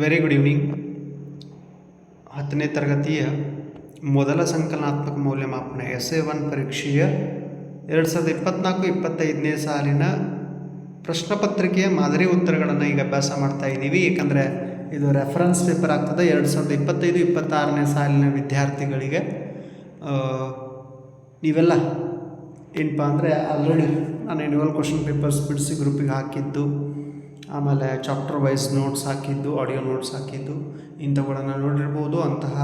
Very good evening ಹತ್ತನೇ ತರಗತಿಯ ಮೊದಲ ಸಂಕಲನಾತ್ಮಕ ಮೌಲ್ಯಮಾಪನ ಎಸ್ ಎ ಒನ್ ಪರೀಕ್ಷೆಯ ಎರಡು ಸಾವಿರದ ಇಪ್ಪತ್ತ್ನಾಲ್ಕು ಇಪ್ಪತ್ತೈದನೇ ಸಾಲಿನ ಪ್ರಶ್ನಪತ್ರಿಕೆಯ ಮಾದರಿ ಉತ್ತರಗಳನ್ನು ಈಗ ಅಭ್ಯಾಸ ಮಾಡ್ತಾ ಇದ್ದೀವಿ. ಏಕೆಂದರೆ ಇದು ರೆಫರೆನ್ಸ್ ಪೇಪರ್ ಆಗ್ತದೆ. ಎರಡು ಸಾವಿರದ ಇಪ್ಪತ್ತೈದು ಇಪ್ಪತ್ತಾರನೇ ಸಾಲಿನ ವಿದ್ಯಾರ್ಥಿಗಳಿಗೆ ನೀವೆಲ್ಲ ಏನಪ್ಪ ಅಂದರೆ ಆಲ್ರೆಡಿ ನಾನು ಎನ್ಯುವಲ್ ಕ್ವಶನ್ ಪೇಪರ್ಸ್ ಬಿಡಿಸಿ ಗ್ರೂಪಿಗೆ ಹಾಕಿದ್ದು ಆಮೇಲೆ ಚಾಪ್ಟರ್ ವೈಸ್ ನೋಟ್ಸ್ ಹಾಕಿದ್ದು ಆಡಿಯೋ ನೋಟ್ಸ್ ಹಾಕಿದ್ದು, ಇಂಥವುಗಳನ್ನು ನೋಡಿರ್ಬೋದು. ಅಂತಹ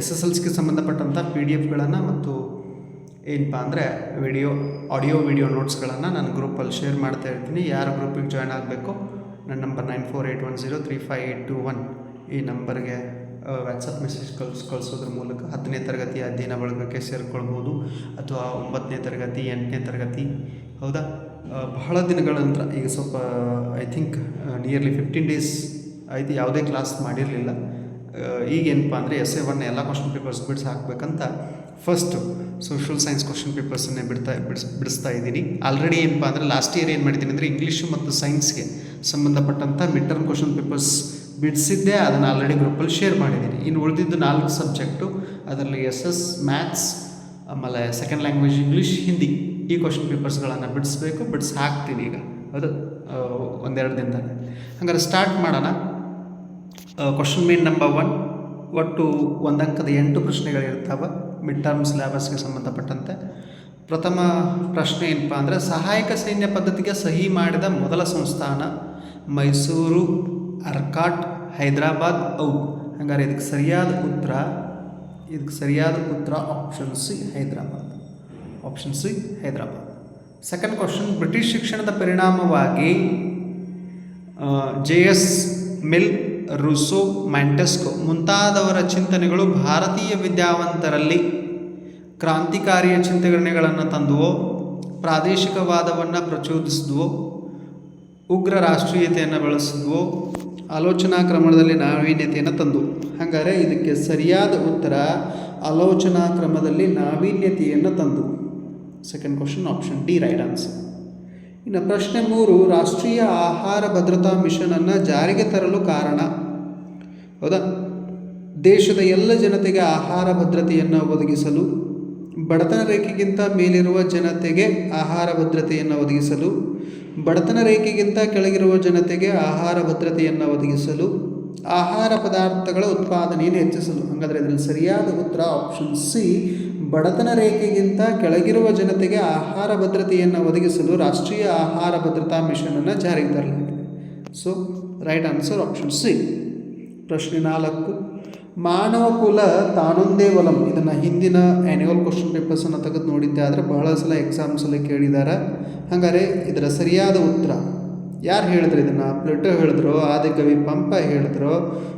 ಎಸ್ ಎಸ್ ಎಲ್ ಸಿಗೆ ಸಂಬಂಧಪಟ್ಟಂಥ ಪಿ ಡಿ ಎಫ್ಗಳನ್ನು ಮತ್ತು ಏನಪ್ಪ ಅಂದರೆ ವಿಡಿಯೋ ಆಡಿಯೋ ವಿಡಿಯೋ ನೋಟ್ಸ್ಗಳನ್ನು ನಾನು ಗ್ರೂಪಲ್ಲಿ ಶೇರ್ ಮಾಡ್ತಾ ಇರ್ತೀನಿ. ಯಾರು ಗ್ರೂಪಿಗೆ ಜಾಯ್ನ್ ಆಗಬೇಕು, ನನ್ನ number nine four eight one zero three five eight two one ಈ ನಂಬರ್ಗೆ ವಾಟ್ಸಪ್ ಮೆಸೇಜ್ ಕಳ್ಸಿ, ಕಳಿಸೋದ್ರ ಮೂಲಕ ಹತ್ತನೇ ತರಗತಿ ಅಧ್ಯಯನ ಬಳಗಕ್ಕೆ ಸೇರಿಕೊಳ್ಬೋದು ಅಥವಾ ಒಂಬತ್ತನೇ ತರಗತಿ, ಎಂಟನೇ ತರಗತಿ. ಹೌದಾ? ಬಹಳ ದಿನಗಳ ನಂತರ, ಈಗ ಸ್ವಲ್ಪ I think nearly fifteen days ಆಯಿತು, ಯಾವುದೇ ಕ್ಲಾಸ್ ಮಾಡಿರಲಿಲ್ಲ. ಈಗ ಏನಪ್ಪ ಅಂದರೆ ಎಸ್ ಎ ಒನ್ ಎಲ್ಲ ಕ್ವಶನ್ ಪೇಪರ್ಸ್ ಬಿಡಿಸಿ ಹಾಕಬೇಕಂತ ಫಸ್ಟು ಸೋಷಿಯಲ್ ಸೈನ್ಸ್ ಕ್ವಶನ್ ಪೇಪರ್ಸನ್ನೇ ಬಿಡ್ತಾ, ಬಿಡಿಸ್, ಬಿಡಿಸ್ತಾ ಇದ್ದೀನಿ. ಆಲ್ರೆಡಿ ಏನಪ್ಪ ಅಂದರೆ ಲಾಸ್ಟ್ ಇಯರ್ ಏನು ಮಾಡಿದ್ದೀನಿ ಅಂದರೆ ಇಂಗ್ಲೀಷು ಮತ್ತು ಸೈನ್ಸ್ಗೆ ಸಂಬಂಧಪಟ್ಟಂಥ ಮಿಡ್ ಟರ್ಮ್ ಕ್ವಶನ್ ಪೇಪರ್ಸ್ ಬಿಡಿಸಿದ್ದೆ, ಅದನ್ನು ಆಲ್ರೆಡಿ ಗ್ರೂಪಲ್ಲಿ ಶೇರ್ ಮಾಡಿದ್ದೀನಿ ಇನ್ನು ಉಳಿದಿದ್ದು ನಾಲ್ಕು ಸಬ್ಜೆಕ್ಟು ಅದರಲ್ಲಿ ಎಸ್ ಎಸ್ ಮ್ಯಾಥ್ಸ್ ಆಮೇಲೆ ಸೆಕೆಂಡ್ ಲ್ಯಾಂಗ್ವೇಜ್ ಇಂಗ್ಲೀಷ್ ಹಿಂದಿ ಈ ಕ್ವಶನ್ ಪೇಪರ್ಸ್ಗಳನ್ನು ಬಿಡಿಸ್ಬೇಕು, ಬಿಡಿಸಿ ಹಾಕ್ತೀನಿ ಈಗ. ಅದು ಒಂದೆರಡು ದಿನದಲ್ಲಿ. ಹಂಗಾರೆ ಸ್ಟಾರ್ಟ್ ಮಾಡೋಣ. ಕ್ವಶನ್ ಮೇನ್ ನಂಬರ್ ಒನ್ ಒಟ್ಟು ಒಂದು ಅಂಕದ ಎಂಟು ಪ್ರಶ್ನೆಗಳಿರ್ತಾವೆ ಮಿಡ್ ಟರ್ಮ್ ಸಿಲೆಬಸ್ಗೆ ಸಂಬಂಧಪಟ್ಟಂತೆ. ಪ್ರಥಮ ಪ್ರಶ್ನೆ ಏನಪ್ಪ ಅಂದರೆ, ಸಹಾಯಕ ಸೈನ್ಯ ಪದ್ಧತಿಗೆ ಸಹಿ ಮಾಡಿದ ಮೊದಲ ಸಂಸ್ಥಾನ ಮೈಸೂರು ಅರ್ಕಾಟ್ ಹೈದರಾಬಾದ್ ಔಟ್. ಹಂಗಾರೆ ಇದಕ್ಕೆ ಸರಿಯಾದ ಉತ್ತರ, ಇದಕ್ಕೆ ಸರಿಯಾದ ಉತ್ತರ option C Hyderabad. Option C Hyderabad. Second question British ಶಿಕ್ಷಣದ ಪರಿಣಾಮವಾಗಿ J S Mill, Rousseau, Montesquieu ಮುಂತಾದವರ ಚಿಂತನೆಗಳು ಭಾರತೀಯ ವಿದ್ಯಾವಂತರಲ್ಲಿ ಕ್ರಾಂತಿಕಾರಿಯ ಚಿಂತನೆಗಳನ್ನು ತಂದುವೋ, ಪ್ರಾದೇಶಿಕವಾದವನ್ನು ಪ್ರಚೋದಿಸಿದ್ವೋ ಉಗ್ರ ರಾಷ್ಟ್ರೀಯತೆಯನ್ನು ಬಳಸಿದ್ವು. ಆಲೋಚನಾ ಕ್ರಮದಲ್ಲಿ ನಾವೀನ್ಯತೆಯನ್ನು ತಂದು. ಹಾಗಾದರೆ ಇದಕ್ಕೆ ಸರಿಯಾದ ಉತ್ತರ ಆಲೋಚನಾ ಕ್ರಮದಲ್ಲಿ ನಾವೀನ್ಯತೆಯನ್ನು ತಂದು. Second question option D right answer ಇನ್ನು ಪ್ರಶ್ನೆ ಮೂರು, ರಾಷ್ಟ್ರೀಯ ಆಹಾರ ಭದ್ರತಾ ಮಿಷನನ್ನು ಜಾರಿಗೆ ತರಲು ಕಾರಣ? ಹೌದಾ? ದೇಶದ ಎಲ್ಲ ಜನತೆಗೆ ಆಹಾರ ಭದ್ರತೆಯನ್ನು ಒದಗಿಸಲು, ಬಡತನ ರೇಖೆಗಿಂತ ಮೇಲಿರುವ ಜನತೆಗೆ ಆಹಾರ ಭದ್ರತೆಯನ್ನು ಒದಗಿಸಲು ಬಡತನ ರೇಖೆಗಿಂತ ಕೆಳಗಿರುವ ಜನತೆಗೆ ಆಹಾರ ಭದ್ರತೆಯನ್ನು ಒದಗಿಸಲು, ಆಹಾರ ಪದಾರ್ಥಗಳ ಉತ್ಪಾದನೆಯನ್ನು ಹೆಚ್ಚಿಸಲು. ಹಾಗಾದರೆ ಇದರಲ್ಲಿ ಸರಿಯಾದ ಉತ್ತರ ಆಪ್ಷನ್ ಸಿ ಬಡತನ ರೇಖೆಗಿಂತ ಕೆಳಗಿರುವ ಜನತೆಗೆ ಆಹಾರ ಭದ್ರತೆಯನ್ನು ಒದಗಿಸಲು ರಾಷ್ಟ್ರೀಯ ಆಹಾರ ಭದ್ರತಾ ಮಿಷನನ್ನು ಜಾರಿಗೆ ತರಲಾಗಿದೆ. So right answer option C ಪ್ರಶ್ನೆ ನಾಲ್ಕು. ಮಾನವ ಕುಲ ತಾನೊಂದೇ ಒಲಂ. ಇದನ್ನು ಹಿಂದಿನ ಆ್ಯನ್ಯುವಲ್ ಕ್ವಶನ್ ಪೇಪರ್ಸನ್ನು ತೆಗೆದು ನೋಡಿದ್ದೆ. ಆದರೆ ಬಹಳ ಸಲ ಎಕ್ಸಾಮ್ಸಲ್ಲಿ ಕೇಳಿದ್ದಾರೆ ಹಾಗಾದರೆ ಇದರ ಸರಿಯಾದ ಉತ್ತರ. ಯಾರು ಹೇಳಿದ್ರು ಇದನ್ನು? ಪ್ಲೇಟೋ ಹೇಳಿದ್ರು, ಆದಿಕವಿ ಪಂಪ ಹೇಳಿದ್ರು,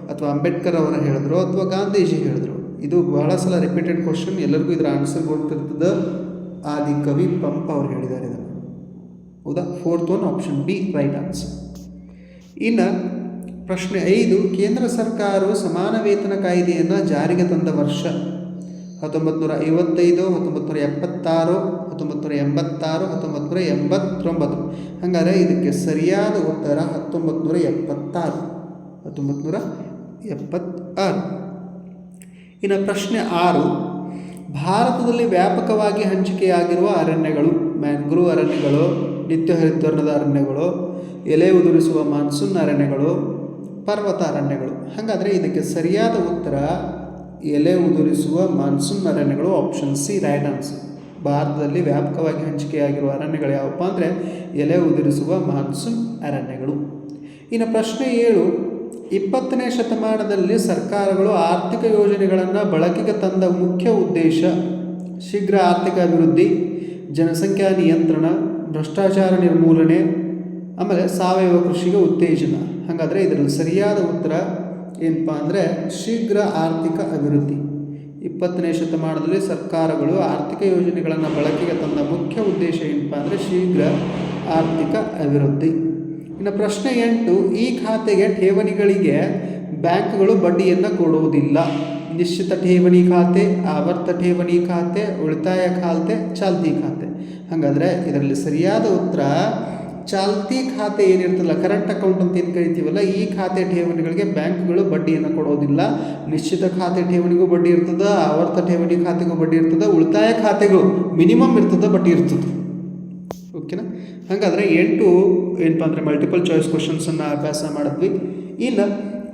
ಅಥವಾ ಅಂಬೇಡ್ಕರ್ ಅವರು ಹೇಳಿದ್ರು, ಅಥವಾ ಗಾಂಧೀಜಿ ಹೇಳಿದ್ರು. ಇದು ಬಹಳ ಸಲ ರಿಪೀಟೆಡ್ ಕ್ವಶನ್ ಎಲ್ಲರಿಗೂ ಇದರ ಆನ್ಸರ್ ಗೊತ್ತಿರ್ತದೆ ಆದಿಕವಿ ಪಂಪ ಅವರು ಹೇಳಿದ್ದಾರೆ ಇದನ್ನು. ಹೌದಾ? Fourth one option B right answer ಇನ್ನು ಪ್ರಶ್ನೆ ಐದು, ಕೇಂದ್ರ ಸರ್ಕಾರವು ಸಮಾನ ವೇತನ ಕಾಯ್ದೆಯನ್ನು ಜಾರಿಗೆ ತಂದ ವರ್ಷ. ಹತ್ತೊಂಬತ್ತು ನೂರ ಐವತ್ತೈದು ಹತ್ತೊಂಬತ್ತು ನೂರ ಎಪ್ಪತ್ತಾರು ಹತ್ತೊಂಬತ್ತು ನೂರ ಎಂಬತ್ತಾರು ಹತ್ತೊಂಬತ್ತು ನೂರ ಎಂಬತ್ತೊಂಬತ್ತು ಹಾಗಾದರೆ ಇದಕ್ಕೆ ಸರಿಯಾದ ಉತ್ತರ ಹತ್ತೊಂಬತ್ತು ನೂರ ಎಪ್ಪತ್ತಾರು ಹತ್ತೊಂಬತ್ತು ನೂರ ಎಪ್ಪತ್ತಾರು ಇನ್ನು ಪ್ರಶ್ನೆ ಆರು, ಭಾರತದಲ್ಲಿ ವ್ಯಾಪಕವಾಗಿ ಹಂಚಿಕೆಯಾಗಿರುವ ಅರಣ್ಯಗಳು, ಮ್ಯಾಂಗ್ರೂವ್ ಅರಣ್ಯಗಳು ನಿತ್ಯ ಹರಿದ್ವರ್ಣದ ಅರಣ್ಯಗಳು, ಎಲೆ ಉದುರಿಸುವ ಮಾನ್ಸೂನ್ ಅರಣ್ಯಗಳು ಪರ್ವತ ಅರಣ್ಯಗಳು ಹಾಗಾದರೆ ಇದಕ್ಕೆ ಸರಿಯಾದ ಉತ್ತರ ಎಲೆ ಉದುರಿಸುವ ಮಾನ್ಸೂನ್ ಅರಣ್ಯಗಳು ಆಪ್ಷನ್ ಸಿ ರೈಟ್ ಆನ್ಸರ್ ಭಾರತದಲ್ಲಿ ವ್ಯಾಪಕವಾಗಿ ಹಂಚಿಕೆಯಾಗಿರುವ ಅರಣ್ಯಗಳು ಯಾವಪ್ಪ ಅಂದರೆ ಎಲೆ ಉದುರಿಸುವ ಮಾನ್ಸೂನ್ ಅರಣ್ಯಗಳು. ಇನ್ನು ಪ್ರಶ್ನೆ ಏಳು, ಇಪ್ಪತ್ತನೇ ಶತಮಾನದಲ್ಲಿ ಸರ್ಕಾರಗಳು ಆರ್ಥಿಕ ಯೋಜನೆಗಳನ್ನು ಬಳಕೆಗೆ ತಂದ ಮುಖ್ಯ ಉದ್ದೇಶ ಶೀಘ್ರ ಆರ್ಥಿಕ ಅಭಿವೃದ್ಧಿ, ಜನಸಂಖ್ಯಾ ನಿಯಂತ್ರಣ, ಭ್ರಷ್ಟಾಚಾರ ನಿರ್ಮೂಲನೆ ಆಮೇಲೆ ಸಾವಯವ ಕೃಷಿಗೆ ಉತ್ತೇಜನ. ಹಾಗಾದರೆ ಇದರಲ್ಲಿ ಸರಿಯಾದ ಉತ್ತರ ಏನಪ್ಪ ಅಂದರೆ ಶೀಘ್ರ ಆರ್ಥಿಕ ಅಭಿವೃದ್ಧಿ. ಇಪ್ಪತ್ತನೇ ಶತಮಾನದಲ್ಲಿ ಸರ್ಕಾರಗಳು ಆರ್ಥಿಕ ಯೋಜನೆಗಳನ್ನು ಬಳಕೆಗೆ ತಂದ ಮುಖ್ಯ ಉದ್ದೇಶ ಏನಪ್ಪ ಅಂದರೆ ಶೀಘ್ರ ಆರ್ಥಿಕ ಅಭಿವೃದ್ಧಿ. ಇನ್ನು ಪ್ರಶ್ನೆ ಎಂಟು, ಈ ಖಾತೆಗೆ ಠೇವಣಿಗಳಿಗೆ ಬ್ಯಾಂಕ್ಗಳು ಬಡ್ಡಿಯನ್ನು ಕೊಡುವುದಿಲ್ಲ ನಿಶ್ಚಿತ ಠೇವಣಿ ಖಾತೆ, ಆವರ್ತ ಠೇವಣಿ ಖಾತೆ, ಉಳಿತಾಯ ಖಾತೆ, ಚಾಲ್ತಿ ಖಾತೆ. ಹಾಗಾದರೆ ಇದರಲ್ಲಿ ಸರಿಯಾದ ಉತ್ತರ ಚಾಲ್ತಿ ಖಾತೆ ಏನಿರ್ತಲ್ಲ ಕರೆಂಟ್ ಅಕೌಂಟ್ ಅಂತ ಏನು ಕರಿತೀವಲ್ಲ, ಈ ಖಾತೆ ಠೇವಣಿಗಳಿಗೆ ಬ್ಯಾಂಕ್ಗಳು ಬಡ್ಡಿಯನ್ನು ಕೊಡೋದಿಲ್ಲ. ನಿಶ್ಚಿತ ಖಾತೆ ಠೇವಣಿಗೂ ಬಡ್ಡಿ ಇರ್ತದೆ, ಆವರ್ತ ಠೇವಣಿ ಖಾತೆಗೂ ಬಡ್ಡಿ ಇರ್ತದೆ, ಉಳಿತಾಯ ಖಾತೆಗಳು ಮಿನಿಮಮ್ ಇರ್ತದೆ, ಬಡ್ಡಿ ಇರ್ತದೆ. ಓಕೆನಾ ಹಾಗಾದರೆ ಎಂಟು ಏನಪ್ಪ ಅಂದರೆ ಮಲ್ಟಿಪಲ್ ಚಾಯ್ಸ್ ಕ್ವಶನ್ಸನ್ನು ಅಭ್ಯಾಸ ಮಾಡಿದ್ವಿ. ಇಲ್ಲ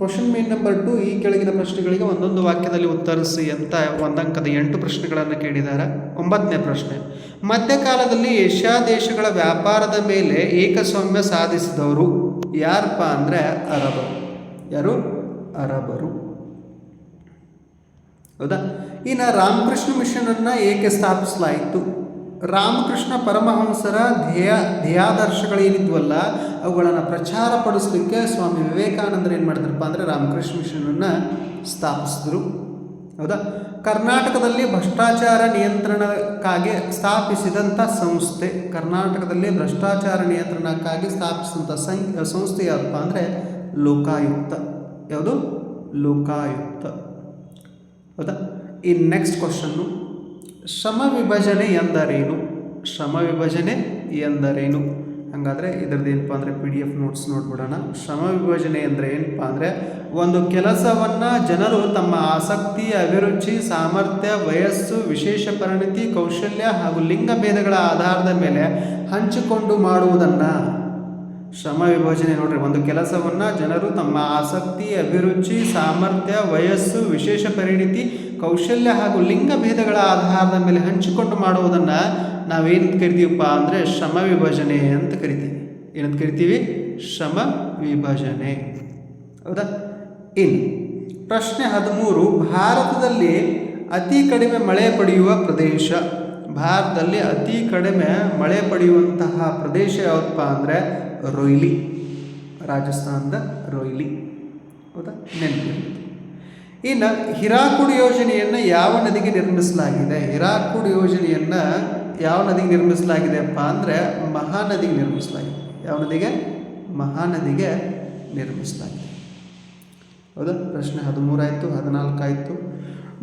ಕ್ವಶನ್ ಮೇನ್ ನಂಬರ್ ಟು ಈ ಕೆಳಗಿನ ಪ್ರಶ್ನೆಗಳಿಗೆ ಒಂದೊಂದು ವಾಕ್ಯದಲ್ಲಿ ಉತ್ತರಿಸಿ ಅಂತ ಒಂದಂಕದ ಎಂಟು ಪ್ರಶ್ನೆಗಳನ್ನು ಕೇಳಿದ್ದಾರೆ ಒಂಬತ್ತನೇ ಪ್ರಶ್ನೆ. ಮಧ್ಯಕಾಲದಲ್ಲಿ ಏಷ್ಯಾ ದೇಶಗಳ ವ್ಯಾಪಾರದ ಮೇಲೆ ಏಕಸ್ವಾಮ್ಯ ಸಾಧಿಸಿದವರು ಯಾರಪ್ಪ ಅಂದರೆ ಅರಬರು. ಯಾರು? ಅರಬರು. ಹೌದಾ? ಇನ್ನು ರಾಮಕೃಷ್ಣ ಮಿಷನನ್ನು ಏಕೆ ಸ್ಥಾಪಿಸಲಾಯಿತು? ರಾಮಕೃಷ್ಣ ಪರಮಹಂಸರ ಧ್ಯೇಯ ಧ್ಯೇಯಾದರ್ಶಗಳೇನಿದ್ವಲ್ಲ, ಅವುಗಳನ್ನು ಪ್ರಚಾರ ಪಡಿಸ್ಲಿಕ್ಕೆ ಸ್ವಾಮಿ ವಿವೇಕಾನಂದರು ಏನು ಮಾಡಿದ್ರಪ್ಪ ಅಂದರೆ ರಾಮಕೃಷ್ಣ ಮಿಷನನ್ನು ಸ್ಥಾಪಿಸಿದ್ರು. ಹೌದಾ? ಕರ್ನಾಟಕದಲ್ಲಿ ಭ್ರಷ್ಟಾಚಾರ ನಿಯಂತ್ರಣಕ್ಕಾಗಿ ಸ್ಥಾಪಿಸಿದಂಥ ಸಂಸ್ಥೆ, ಕರ್ನಾಟಕದಲ್ಲಿ ಭ್ರಷ್ಟಾಚಾರ ನಿಯಂತ್ರಣಕ್ಕಾಗಿ ಸ್ಥಾಪಿಸಿದಂಥ ಸಂ ಸಂಸ್ಥೆ ಯಾವುದಪ್ಪ ಅಂದರೆ ಲೋಕಾಯುಕ್ತ. ಯಾವುದು? ಲೋಕಾಯುಕ್ತ. ಹೌದಾ? ಈ ನೆಕ್ಸ್ಟ್ ಕ್ವಶನ್ನು ಶ್ರಮ ವಿಭಜನೆ ಎಂದರೇನು? ಶ್ರಮ ವಿಭಜನೆ ಎಂದರೇನು? ಹಾಗಾದರೆ ಇದರದ್ದು ಏನಪ್ಪ ಅಂದರೆ ಪಿ ಡಿ ಎಫ್ ನೋಟ್ಸ್ ನೋಡ್ಬಿಡೋಣ. ಶ್ರಮ ವಿಭಜನೆ ಅಂದರೆ ಏನಪ್ಪ ಅಂದರೆ ಒಂದು ಕೆಲಸವನ್ನು ಜನರು ತಮ್ಮ ಆಸಕ್ತಿ, ಅಭಿರುಚಿ, ಸಾಮರ್ಥ್ಯ, ವಯಸ್ಸು, ವಿಶೇಷ ಪರಿಣಿತಿ, ಕೌಶಲ್ಯ ಹಾಗೂ ಲಿಂಗ ಭೇದಗಳ ಆಧಾರದ ಮೇಲೆ ಹಂಚಿಕೊಂಡು ಮಾಡುವುದನ್ನು. ಶ್ರಮ ವಿಭಜನೆ ನೋಡ್ರಿ, ಒಂದು ಕೆಲಸವನ್ನು ಜನರು ತಮ್ಮ ಆಸಕ್ತಿ, ಅಭಿರುಚಿ, ಸಾಮರ್ಥ್ಯ, ವಯಸ್ಸು, ವಿಶೇಷ ಪರಿಣಿತಿ, ಕೌಶಲ್ಯ ಹಾಗೂ ಲಿಂಗ ಭೇದಗಳ ಆಧಾರದ ಮೇಲೆ ಹಂಚಿಕೊಂಡು ಮಾಡುವುದನ್ನು ನಾವೇನು ಕರಿತೀವಪ್ಪ ಅಂದರೆ ಶ್ರಮ ವಿಭಜನೆ ಅಂತ ಕರಿತೀವಿ. ಏನಂತ ಕರಿತೀವಿ? ಶ್ರಮ ವಿಭಜನೆ. ಹೌದಾ? ಇನ್ ಪ್ರಶ್ನೆ ಹದಿಮೂರು, ಭಾರತದಲ್ಲಿ ಅತಿ ಕಡಿಮೆ ಮಳೆ ಪಡೆಯುವ ಪ್ರದೇಶ. ಭಾರತದಲ್ಲಿ ಅತಿ ಕಡಿಮೆ ಮಳೆ ಪಡೆಯುವಂತಹ ಪ್ರದೇಶ ಯಾವುದಪ್ಪ ಅಂದರೆ ರೊಯ್ಲಿ. ರಾಜಸ್ಥಾನದ ರೊಯ್ಲಿ. ಹೌದಾ? ನೆನಪು ಇನ್ನು ಹಿರಾಕುಡ್ ಯೋಜನೆಯನ್ನು ಯಾವ ನದಿಗೆ ನಿರ್ಮಿಸಲಾಗಿದೆ? ಹಿರಾಕುಡ್ ಯೋಜನೆಯನ್ನು ಯಾವ ನದಿಗೆ ನಿರ್ಮಿಸಲಾಗಿದೆಯಪ್ಪ ಅಂದರೆ ಮಹಾನದಿಗೆ ನಿರ್ಮಿಸಲಾಗಿದೆ. ಯಾವ ನದಿಗೆ? ಮಹಾನದಿಗೆ ನಿರ್ಮಿಸಲಾಗಿದೆ. ಹೌದಾ? ಪ್ರಶ್ನೆ ಹದಿಮೂರಾಯಿತು ಹದಿನಾಲ್ಕಾಯಿತು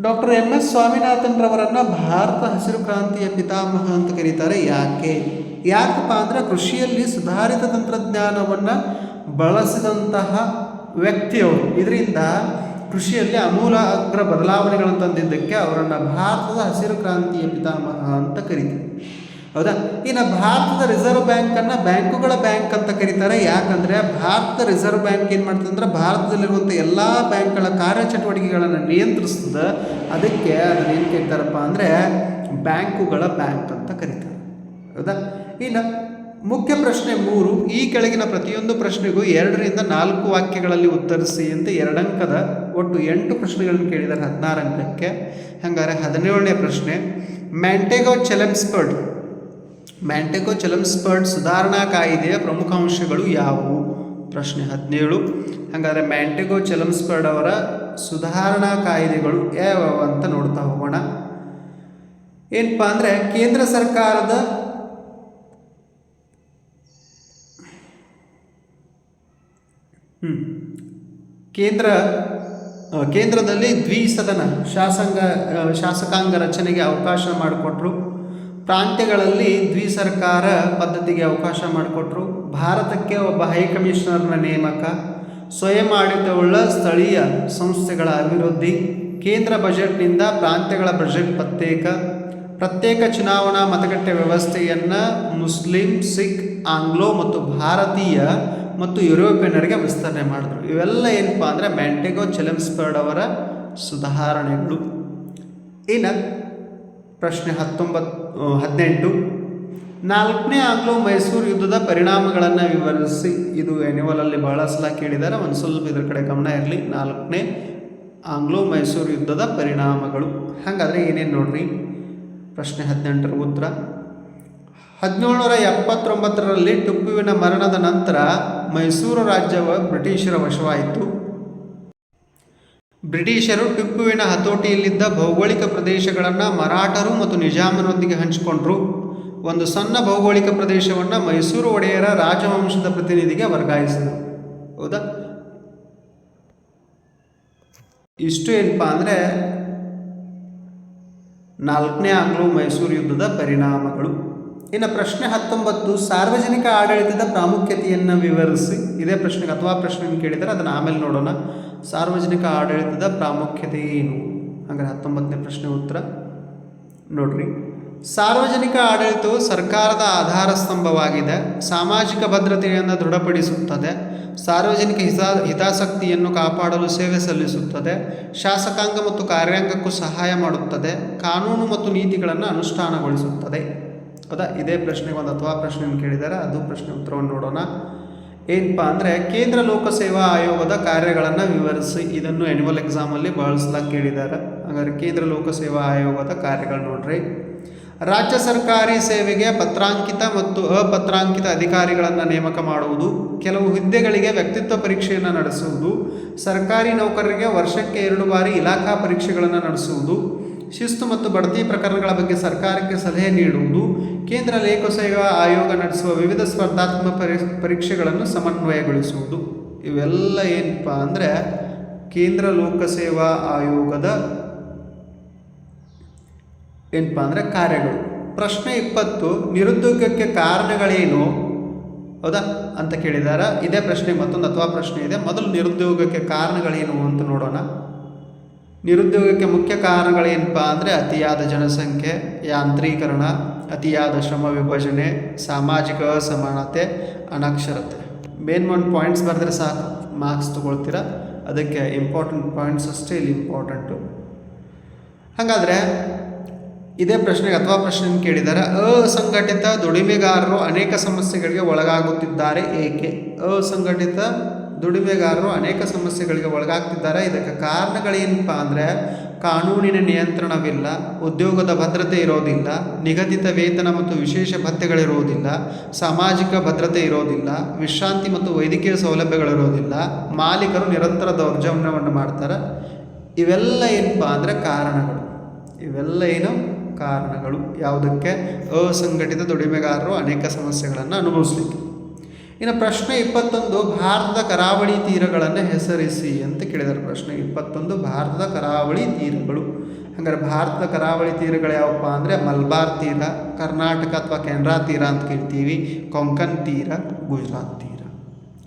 ಡಾಕ್ಟರ್ ಎಂ ಎಸ್ ಸ್ವಾಮಿನಾಥನ್ರವರನ್ನು ಭಾರತ ಹಸಿರು ಕ್ರಾಂತಿಯ ಪಿತಾಮಹ ಅಂತ ಕರೀತಾರೆ. ಯಾಕೆ? ಯಾಕಪ್ಪ ಅಂದರೆ ಕೃಷಿಯಲ್ಲಿ ಸುಧಾರಿತ ತಂತ್ರಜ್ಞಾನವನ್ನು ಬಳಸಿದಂತಹ ವ್ಯಕ್ತಿಯವರು. ಇದರಿಂದ ಕೃಷಿಯಲ್ಲಿ ಅಮೂಲ ಅಗ್ರ ಬದಲಾವಣೆಗಳನ್ನು ತಂದಿದ್ದಕ್ಕೆ ಅವರನ್ನು ಭಾರತದ ಹಸಿರು ಕ್ರಾಂತಿಯ ಪಿತಾಮಹ ಅಂತ ಕರೀತಾರೆ. ಹೌದಾ? ಇನ್ನು ಭಾರತದ ರಿಸರ್ವ್ ಬ್ಯಾಂಕನ್ನು ಬ್ಯಾಂಕುಗಳ ಬ್ಯಾಂಕ್ ಅಂತ ಕರೀತಾರೆ. ಯಾಕಂದರೆ ಭಾರತದ ರಿಸರ್ವ್ ಬ್ಯಾಂಕ್ ಏನು ಮಾಡ್ತದೆ ಅಂದರೆ ಭಾರತದಲ್ಲಿರುವಂಥ ಎಲ್ಲ ಬ್ಯಾಂಕ್ಗಳ ಕಾರ್ಯಚಟುವಟಿಕೆಗಳನ್ನು ನಿಯಂತ್ರಿಸ್ತದೆ. ಅದಕ್ಕೆ ಅದನ್ನು ಏನು ಕರೀತಾರಪ್ಪ ಅಂದರೆ ಬ್ಯಾಂಕುಗಳ ಬ್ಯಾಂಕ್ ಅಂತ ಕರೀತಾರೆ. ಹೌದಾ? ಇನ್ನು ಮುಖ್ಯ ಪ್ರಶ್ನೆ ಮೂರು, ಈ ಕೆಳಗಿನ ಪ್ರತಿಯೊಂದು ಪ್ರಶ್ನೆಗೂ ಎರಡರಿಂದ ನಾಲ್ಕು ವಾಕ್ಯಗಳಲ್ಲಿ ಉತ್ತರಿಸಿ ಅಂತ ಎರಡಂಕದ ಒಟ್ಟು ಎಂಟು ಪ್ರಶ್ನೆಗಳನ್ನು ಕೇಳಿದ್ದಾರೆ ಹದಿನಾರು ಅಂಕಕ್ಕೆ ಹಾಗಾದರೆ ಹದಿನೇಳನೇ ಪ್ರಶ್ನೆ ಮ್ಯಾಂಟೆಗೋ ಚೆಲೆಮ್ಸ್ಪರ್ಡ್ ಮ್ಯಾಂಟೆಗೋ ಚೆಲಮ್ಸ್ಪರ್ಡ್ ಸುಧಾರಣಾ ಕಾಯಿದೆಯ ಪ್ರಮುಖ ಅಂಶಗಳು ಯಾವುವು? ಪ್ರಶ್ನೆ ಹದಿನೇಳು ಹಾಗಾದರೆ ಮ್ಯಾಂಟೆಗೋ ಚೆಲಮ್ಸ್ಪರ್ಡ್ ಅವರ ಸುಧಾರಣಾ ಕಾಯ್ದೆಗಳು ಯಾವ್ಯಾವ ಅಂತ ನೋಡ್ತಾ ಹೋಗೋಣ. ಏನಪ್ಪ ಅಂದರೆ ಕೇಂದ್ರ ಸರ್ಕಾರದ ಕೇಂದ್ರ ಕೇಂದ್ರದಲ್ಲಿ ದ್ವಿಸದನ ಶಾಸಂಗ ಶಾಸಕಾಂಗ ರಚನೆಗೆ ಅವಕಾಶ ಮಾಡಿಕೊಟ್ರು. ಪ್ರಾಂತ್ಯಗಳಲ್ಲಿ ದ್ವಿಸರ್ಕಾರ ಪದ್ಧತಿಗೆ ಅವಕಾಶ ಮಾಡಿಕೊಟ್ರು. ಭಾರತಕ್ಕೆ ಒಬ್ಬ ಹೈಕಮಿಷನರ್ನ ನೇಮಕ, ಸ್ವಯಂ ಆಡಳಿತವುಳ್ಳ ಸ್ಥಳೀಯ ಸಂಸ್ಥೆಗಳ ಅಭಿವೃದ್ಧಿ, ಕೇಂದ್ರ ಬಜೆಟ್ನಿಂದ ಪ್ರಾಂತ್ಯಗಳ ಬಜೆಟ್ ಪ್ರತ್ಯೇಕ ಪ್ರತ್ಯೇಕ ಚುನಾವಣಾ ಮತಗಟ್ಟೆ ವ್ಯವಸ್ಥೆಯನ್ನು ಮುಸ್ಲಿಂ, ಸಿಖ್, ಆಂಗ್ಲೋ ಮತ್ತು ಭಾರತೀಯ ಮತ್ತು ಯುರೋಪಿಯನ್ನರಿಗೆ ವಿಸ್ತರಣೆ ಮಾಡಿದ್ರು. ಇವೆಲ್ಲ ಏನಪ್ಪ ಅಂದರೆ ಮ್ಯಾಂಟೆಗೋ ಚೆಲೆಮ್ಸ್ಬರ್ಡ್ ಅವರ ಸುಧಾರಣೆಗಳು. ಇನ್ನು ಪ್ರಶ್ನೆ ಹತ್ತೊಂಬತ್ತು ಹದಿನೆಂಟು. ನಾಲ್ಕನೇ ಆಂಗ್ಲೋ ಮೈಸೂರು ಯುದ್ಧದ ಪರಿಣಾಮಗಳನ್ನು ವಿವರಿಸಿ. ಇದು ಎನ್ಯುವಲಲ್ಲಿ ಬಹಳ ಸಲ ಕೇಳಿದ್ದಾರೆ. ಒಂದು ಸ್ವಲ್ಪ ಇದ್ರ ಕಡೆ ಗಮನ ಇರಲಿ. ನಾಲ್ಕನೇ ಆಂಗ್ಲೋ ಮೈಸೂರು ಯುದ್ಧದ ಪರಿಣಾಮಗಳು. ಹಾಗಾದರೆ ಏನೇನು ನೋಡ್ರಿ? ಪ್ರಶ್ನೆ ಹದಿನೆಂಟರ ಉತ್ತರ. ಹದಿನೇಳು ನೂರ ಎಪ್ಪತ್ತೊಂಬತ್ತರಲ್ಲಿ ಟುಪ್ಪುವಿನ ಮರಣದ ನಂತರ ಮೈಸೂರು ರಾಜ್ಯವು ಬ್ರಿಟಿಷರ ವಶವಾಯಿತು. ಬ್ರಿಟಿಷರು ಟಿಪ್ಪುವಿನ ಹತೋಟಿಯಲ್ಲಿದ್ದ ಭೌಗೋಳಿಕ ಪ್ರದೇಶಗಳನ್ನು ಮರಾಠರು ಮತ್ತು ನಿಜಾಮನೊಂದಿಗೆ ಹಂಚಿಕೊಂಡ್ರು. ಒಂದು ಸಣ್ಣ ಭೌಗೋಳಿಕ ಪ್ರದೇಶವನ್ನು ಮೈಸೂರು ಒಡೆಯರ ರಾಜವಂಶದ ಪ್ರತಿನಿಧಿಗೆ ವರ್ಗಾಯಿಸಿದರು. ಹೌದಾ? ಇಷ್ಟು ಏನಪ್ಪ ಅಂದರೆ ನಾಲ್ಕನೇ ಆಂಗ್ಲೋ ಮೈಸೂರು ಯುದ್ಧದ ಪರಿಣಾಮಗಳು. ಇನ್ನು ಪ್ರಶ್ನೆ ಹತ್ತೊಂಬತ್ತು, ಸಾರ್ವಜನಿಕ ಆಡಳಿತದ ಪ್ರಾಮುಖ್ಯತೆಯನ್ನು ವಿವರಿಸಿ. ಇದೇ ಪ್ರಶ್ನೆಗೆ ಅಥವಾ ಪ್ರಶ್ನೆಯನ್ನು ಕೇಳಿದರೆ ಅದನ್ನು ಆಮೇಲೆ ನೋಡೋಣ. ಸಾರ್ವಜನಿಕ ಆಡಳಿತದ ಪ್ರಾಮುಖ್ಯತೆ ಏನು? ಹಾಗಾದರೆ ಹತ್ತೊಂಬತ್ತನೇ ಪ್ರಶ್ನೆ ಉತ್ತರ. ನೋಡ್ರಿ. ಸಾರ್ವಜನಿಕ ಆಡಳಿತವು ಸರ್ಕಾರದ ಆಧಾರ ಸ್ತಂಭವಾಗಿದೆ. ಸಾಮಾಜಿಕ ಭದ್ರತೆಯನ್ನು ದೃಢಪಡಿಸುತ್ತದೆ. ಸಾರ್ವಜನಿಕ ಹಿತ, ಹಿತಾಸಕ್ತಿಯನ್ನು ಕಾಪಾಡಲು ಸೇವೆ ಸಲ್ಲಿಸುತ್ತದೆ. ಶಾಸಕಾಂಗ ಮತ್ತು ಕಾರ್ಯಾಂಗಕ್ಕೂ ಸಹಾಯ ಮಾಡುತ್ತದೆ. ಕಾನೂನು ಮತ್ತು ನೀತಿಗಳನ್ನು ಅನುಷ್ಠಾನಗೊಳಿಸುತ್ತದೆ. ಹೌದಾ ಇದೇ ಪ್ರಶ್ನೆಗೆ ಒಂದು ಅಥವಾ ಪ್ರಶ್ನೆಯನ್ನು ಕೇಳಿದ್ದಾರೆ ಅದು ಪ್ರಶ್ನೆ ಉತ್ತರವನ್ನು ನೋಡೋಣ. ಏನಪ್ಪ ಅಂದರೆ ಕೇಂದ್ರ ಲೋಕಸೇವಾ ಆಯೋಗದ ಕಾರ್ಯಗಳನ್ನು ವಿವರಿಸಿ, ಇದನ್ನು ಎನ್ಯುವಲ್ ಎಕ್ಸಾಮಲ್ಲಿ ಬಳಸಲಾಗಿ ಕೇಳಿದ್ದಾರೆ ಹಾಗಾದ್ರೆ ಕೇಂದ್ರ ಲೋಕಸೇವಾ ಆಯೋಗದ ಕಾರ್ಯಗಳು ನೋಡ್ರಿ. ರಾಜ್ಯ ಸರ್ಕಾರಿ ಸೇವೆಗೆ ಪತ್ರಾಂಕಿತ ಮತ್ತು ಅಪತ್ರಾಂಕಿತ ಅಧಿಕಾರಿಗಳನ್ನು ನೇಮಕ ಮಾಡುವುದು, ಕೆಲವು ಹುದ್ದೆಗಳಿಗೆ ವ್ಯಕ್ತಿತ್ವ ಪರೀಕ್ಷೆಯನ್ನು ನಡೆಸುವುದು, ಸರ್ಕಾರಿ ನೌಕರರಿಗೆ ವರ್ಷಕ್ಕೆ ಎರಡು ಬಾರಿ ಇಲಾಖಾ ಪರೀಕ್ಷೆಗಳನ್ನು ನಡೆಸುವುದು, ಶಿಸ್ತು ಮತ್ತು ಬಡ್ತಿ ಪ್ರಕರಣಗಳ ಬಗ್ಗೆ ಸರ್ಕಾರಕ್ಕೆ ಸಲಹೆ ನೀಡುವುದು ಕೇಂದ್ರ ಲೇಖಸೇವಾ ಆಯೋಗ ನಡೆಸುವ ವಿವಿಧ ಸ್ಪರ್ಧಾತ್ಮಕ ಪರಿ, ಪರೀಕ್ಷೆಗಳನ್ನು ಸಮನ್ವಯಗೊಳಿಸುವುದು. ಇವೆಲ್ಲ ಏನಪ್ಪ ಅಂದರೆ ಕೇಂದ್ರ ಲೋಕಸೇವಾ ಆಯೋಗದ ಏನಪ್ಪ ಅಂದರೆ ಕಾರ್ಯಗಳು. ಪ್ರಶ್ನೆ ಇಪ್ಪತ್ತು, ನಿರುದ್ಯೋಗಕ್ಕೆ ಕಾರಣಗಳೇನು? ಹೌದಾ? ಅಂತ ಕೇಳಿದಾರ. ಇದೇ ಪ್ರಶ್ನೆ ಮತ್ತೊಂದು ಅಥವಾ ಪ್ರಶ್ನೆ ಇದೆ. ಮೊದಲು ನಿರುದ್ಯೋಗಕ್ಕೆ ಕಾರಣಗಳೇನು ಅಂತ ನೋಡೋಣ. ನಿರುದ್ಯೋಗಕ್ಕೆ ಮುಖ್ಯ ಕಾರಣಗಳೇನಪ್ಪ ಅಂದರೆ ಅತಿಯಾದ ಜನಸಂಖ್ಯೆ, ಯಾಂತ್ರೀಕರಣ ಅತಿಯಾದ ಶ್ರಮ ವಿಭಜನೆ, ಸಾಮಾಜಿಕ ಅಸಮಾನತೆ, ಅನಕ್ಷರತೆ. ಮೇನ್ ಮೇನ್ ಪಾಯಿಂಟ್ಸ್ ಬರೆದ್ರೆ ಸಾಕು. ಮಾರ್ಕ್ಸ್ ತೊಗೊಳ್ತೀರಾ? ಅದಕ್ಕೆ ಇಂಪಾರ್ಟೆಂಟ್ ಪಾಯಿಂಟ್ಸ್ ಅಷ್ಟೇ ಇಲ್ಲಿ ಇಂಪಾರ್ಟೆಂಟು ಹಾಗಾದರೆ ಇದೇ ಪ್ರಶ್ನೆಗೆ ಅಥವಾ ಪ್ರಶ್ನೆ ಕೇಳಿದ್ದಾರೆ ಅಸಂಘಟಿತ ದುಡಿಮೆಗಾರರು ಅನೇಕ ಸಮಸ್ಯೆಗಳಿಗೆ ಒಳಗಾಗುತ್ತಿದ್ದಾರೆ ಏಕೆ? ಅಸಂಘಟಿತ ದುಡಿಮೆಗಾರರು ಅನೇಕ ಸಮಸ್ಯೆಗಳಿಗೆ ಒಳಗಾಗ್ತಿದ್ದಾರೆ. ಇದಕ್ಕೆ ಕಾರಣಗಳೇನಪ್ಪ ಅಂದರೆ ಕಾನೂನಿನ ನಿಯಂತ್ರಣವಿಲ್ಲ, ಉದ್ಯೋಗದ ಭದ್ರತೆ ಇರೋದಿಲ್ಲ, ನಿಗದಿತ ವೇತನ ಮತ್ತು ವಿಶೇಷ ಭತ್ಯೆಗಳಿರುವುದಿಲ್ಲ, ಸಾಮಾಜಿಕ ಭದ್ರತೆ ಇರೋದಿಲ್ಲ, ವಿಶ್ರಾಂತಿ ಮತ್ತು ವೈದ್ಯಕೀಯ ಸೌಲಭ್ಯಗಳಿರೋದಿಲ್ಲ, ಮಾಲೀಕರು ನಿರಂತರ ದೌರ್ಜನ್ಯವನ್ನು ಮಾಡ್ತಾರೆ. ಇವೆಲ್ಲ ಏನಪ್ಪ ಅಂದರೆ ಕಾರಣಗಳು. ಇವೆಲ್ಲ ಏನು? ಕಾರಣಗಳು. ಯಾವುದಕ್ಕೆ? ಅಸಂಘಟಿತ ದುಡಿಮೆಗಾರರು ಅನೇಕ ಸಮಸ್ಯೆಗಳನ್ನು ಅನುಭವಿಸ್ಲಿಕ್ಕೆ. ಇನ್ನು ಪ್ರಶ್ನೆ ಇಪ್ಪತ್ತೊಂದು, ಭಾರತದ ಕರಾವಳಿ ತೀರಗಳನ್ನು ಹೆಸರಿಸಿ ಅಂತ ಕೇಳಿದ್ದಾರೆ ಪ್ರಶ್ನೆ ಇಪ್ಪತ್ತೊಂದು, ಭಾರತದ ಕರಾವಳಿ ತೀರಗಳು. ಹಂಗಾರೆ ಭಾರತದ ಕರಾವಳಿ ತೀರಗಳು ಯಾವಪ್ಪ ಅಂದರೆ ಮಲ್ಬಾರ್ ತೀರ, ಕರ್ನಾಟಕ ಅಥವಾ ಕೆನರಾ ತೀರ ಅಂತ ಕೇಳ್ತೀವಿ. ಕೊಂಕನ್ ತೀರ, ಗುಜರಾತ್ ತೀರ.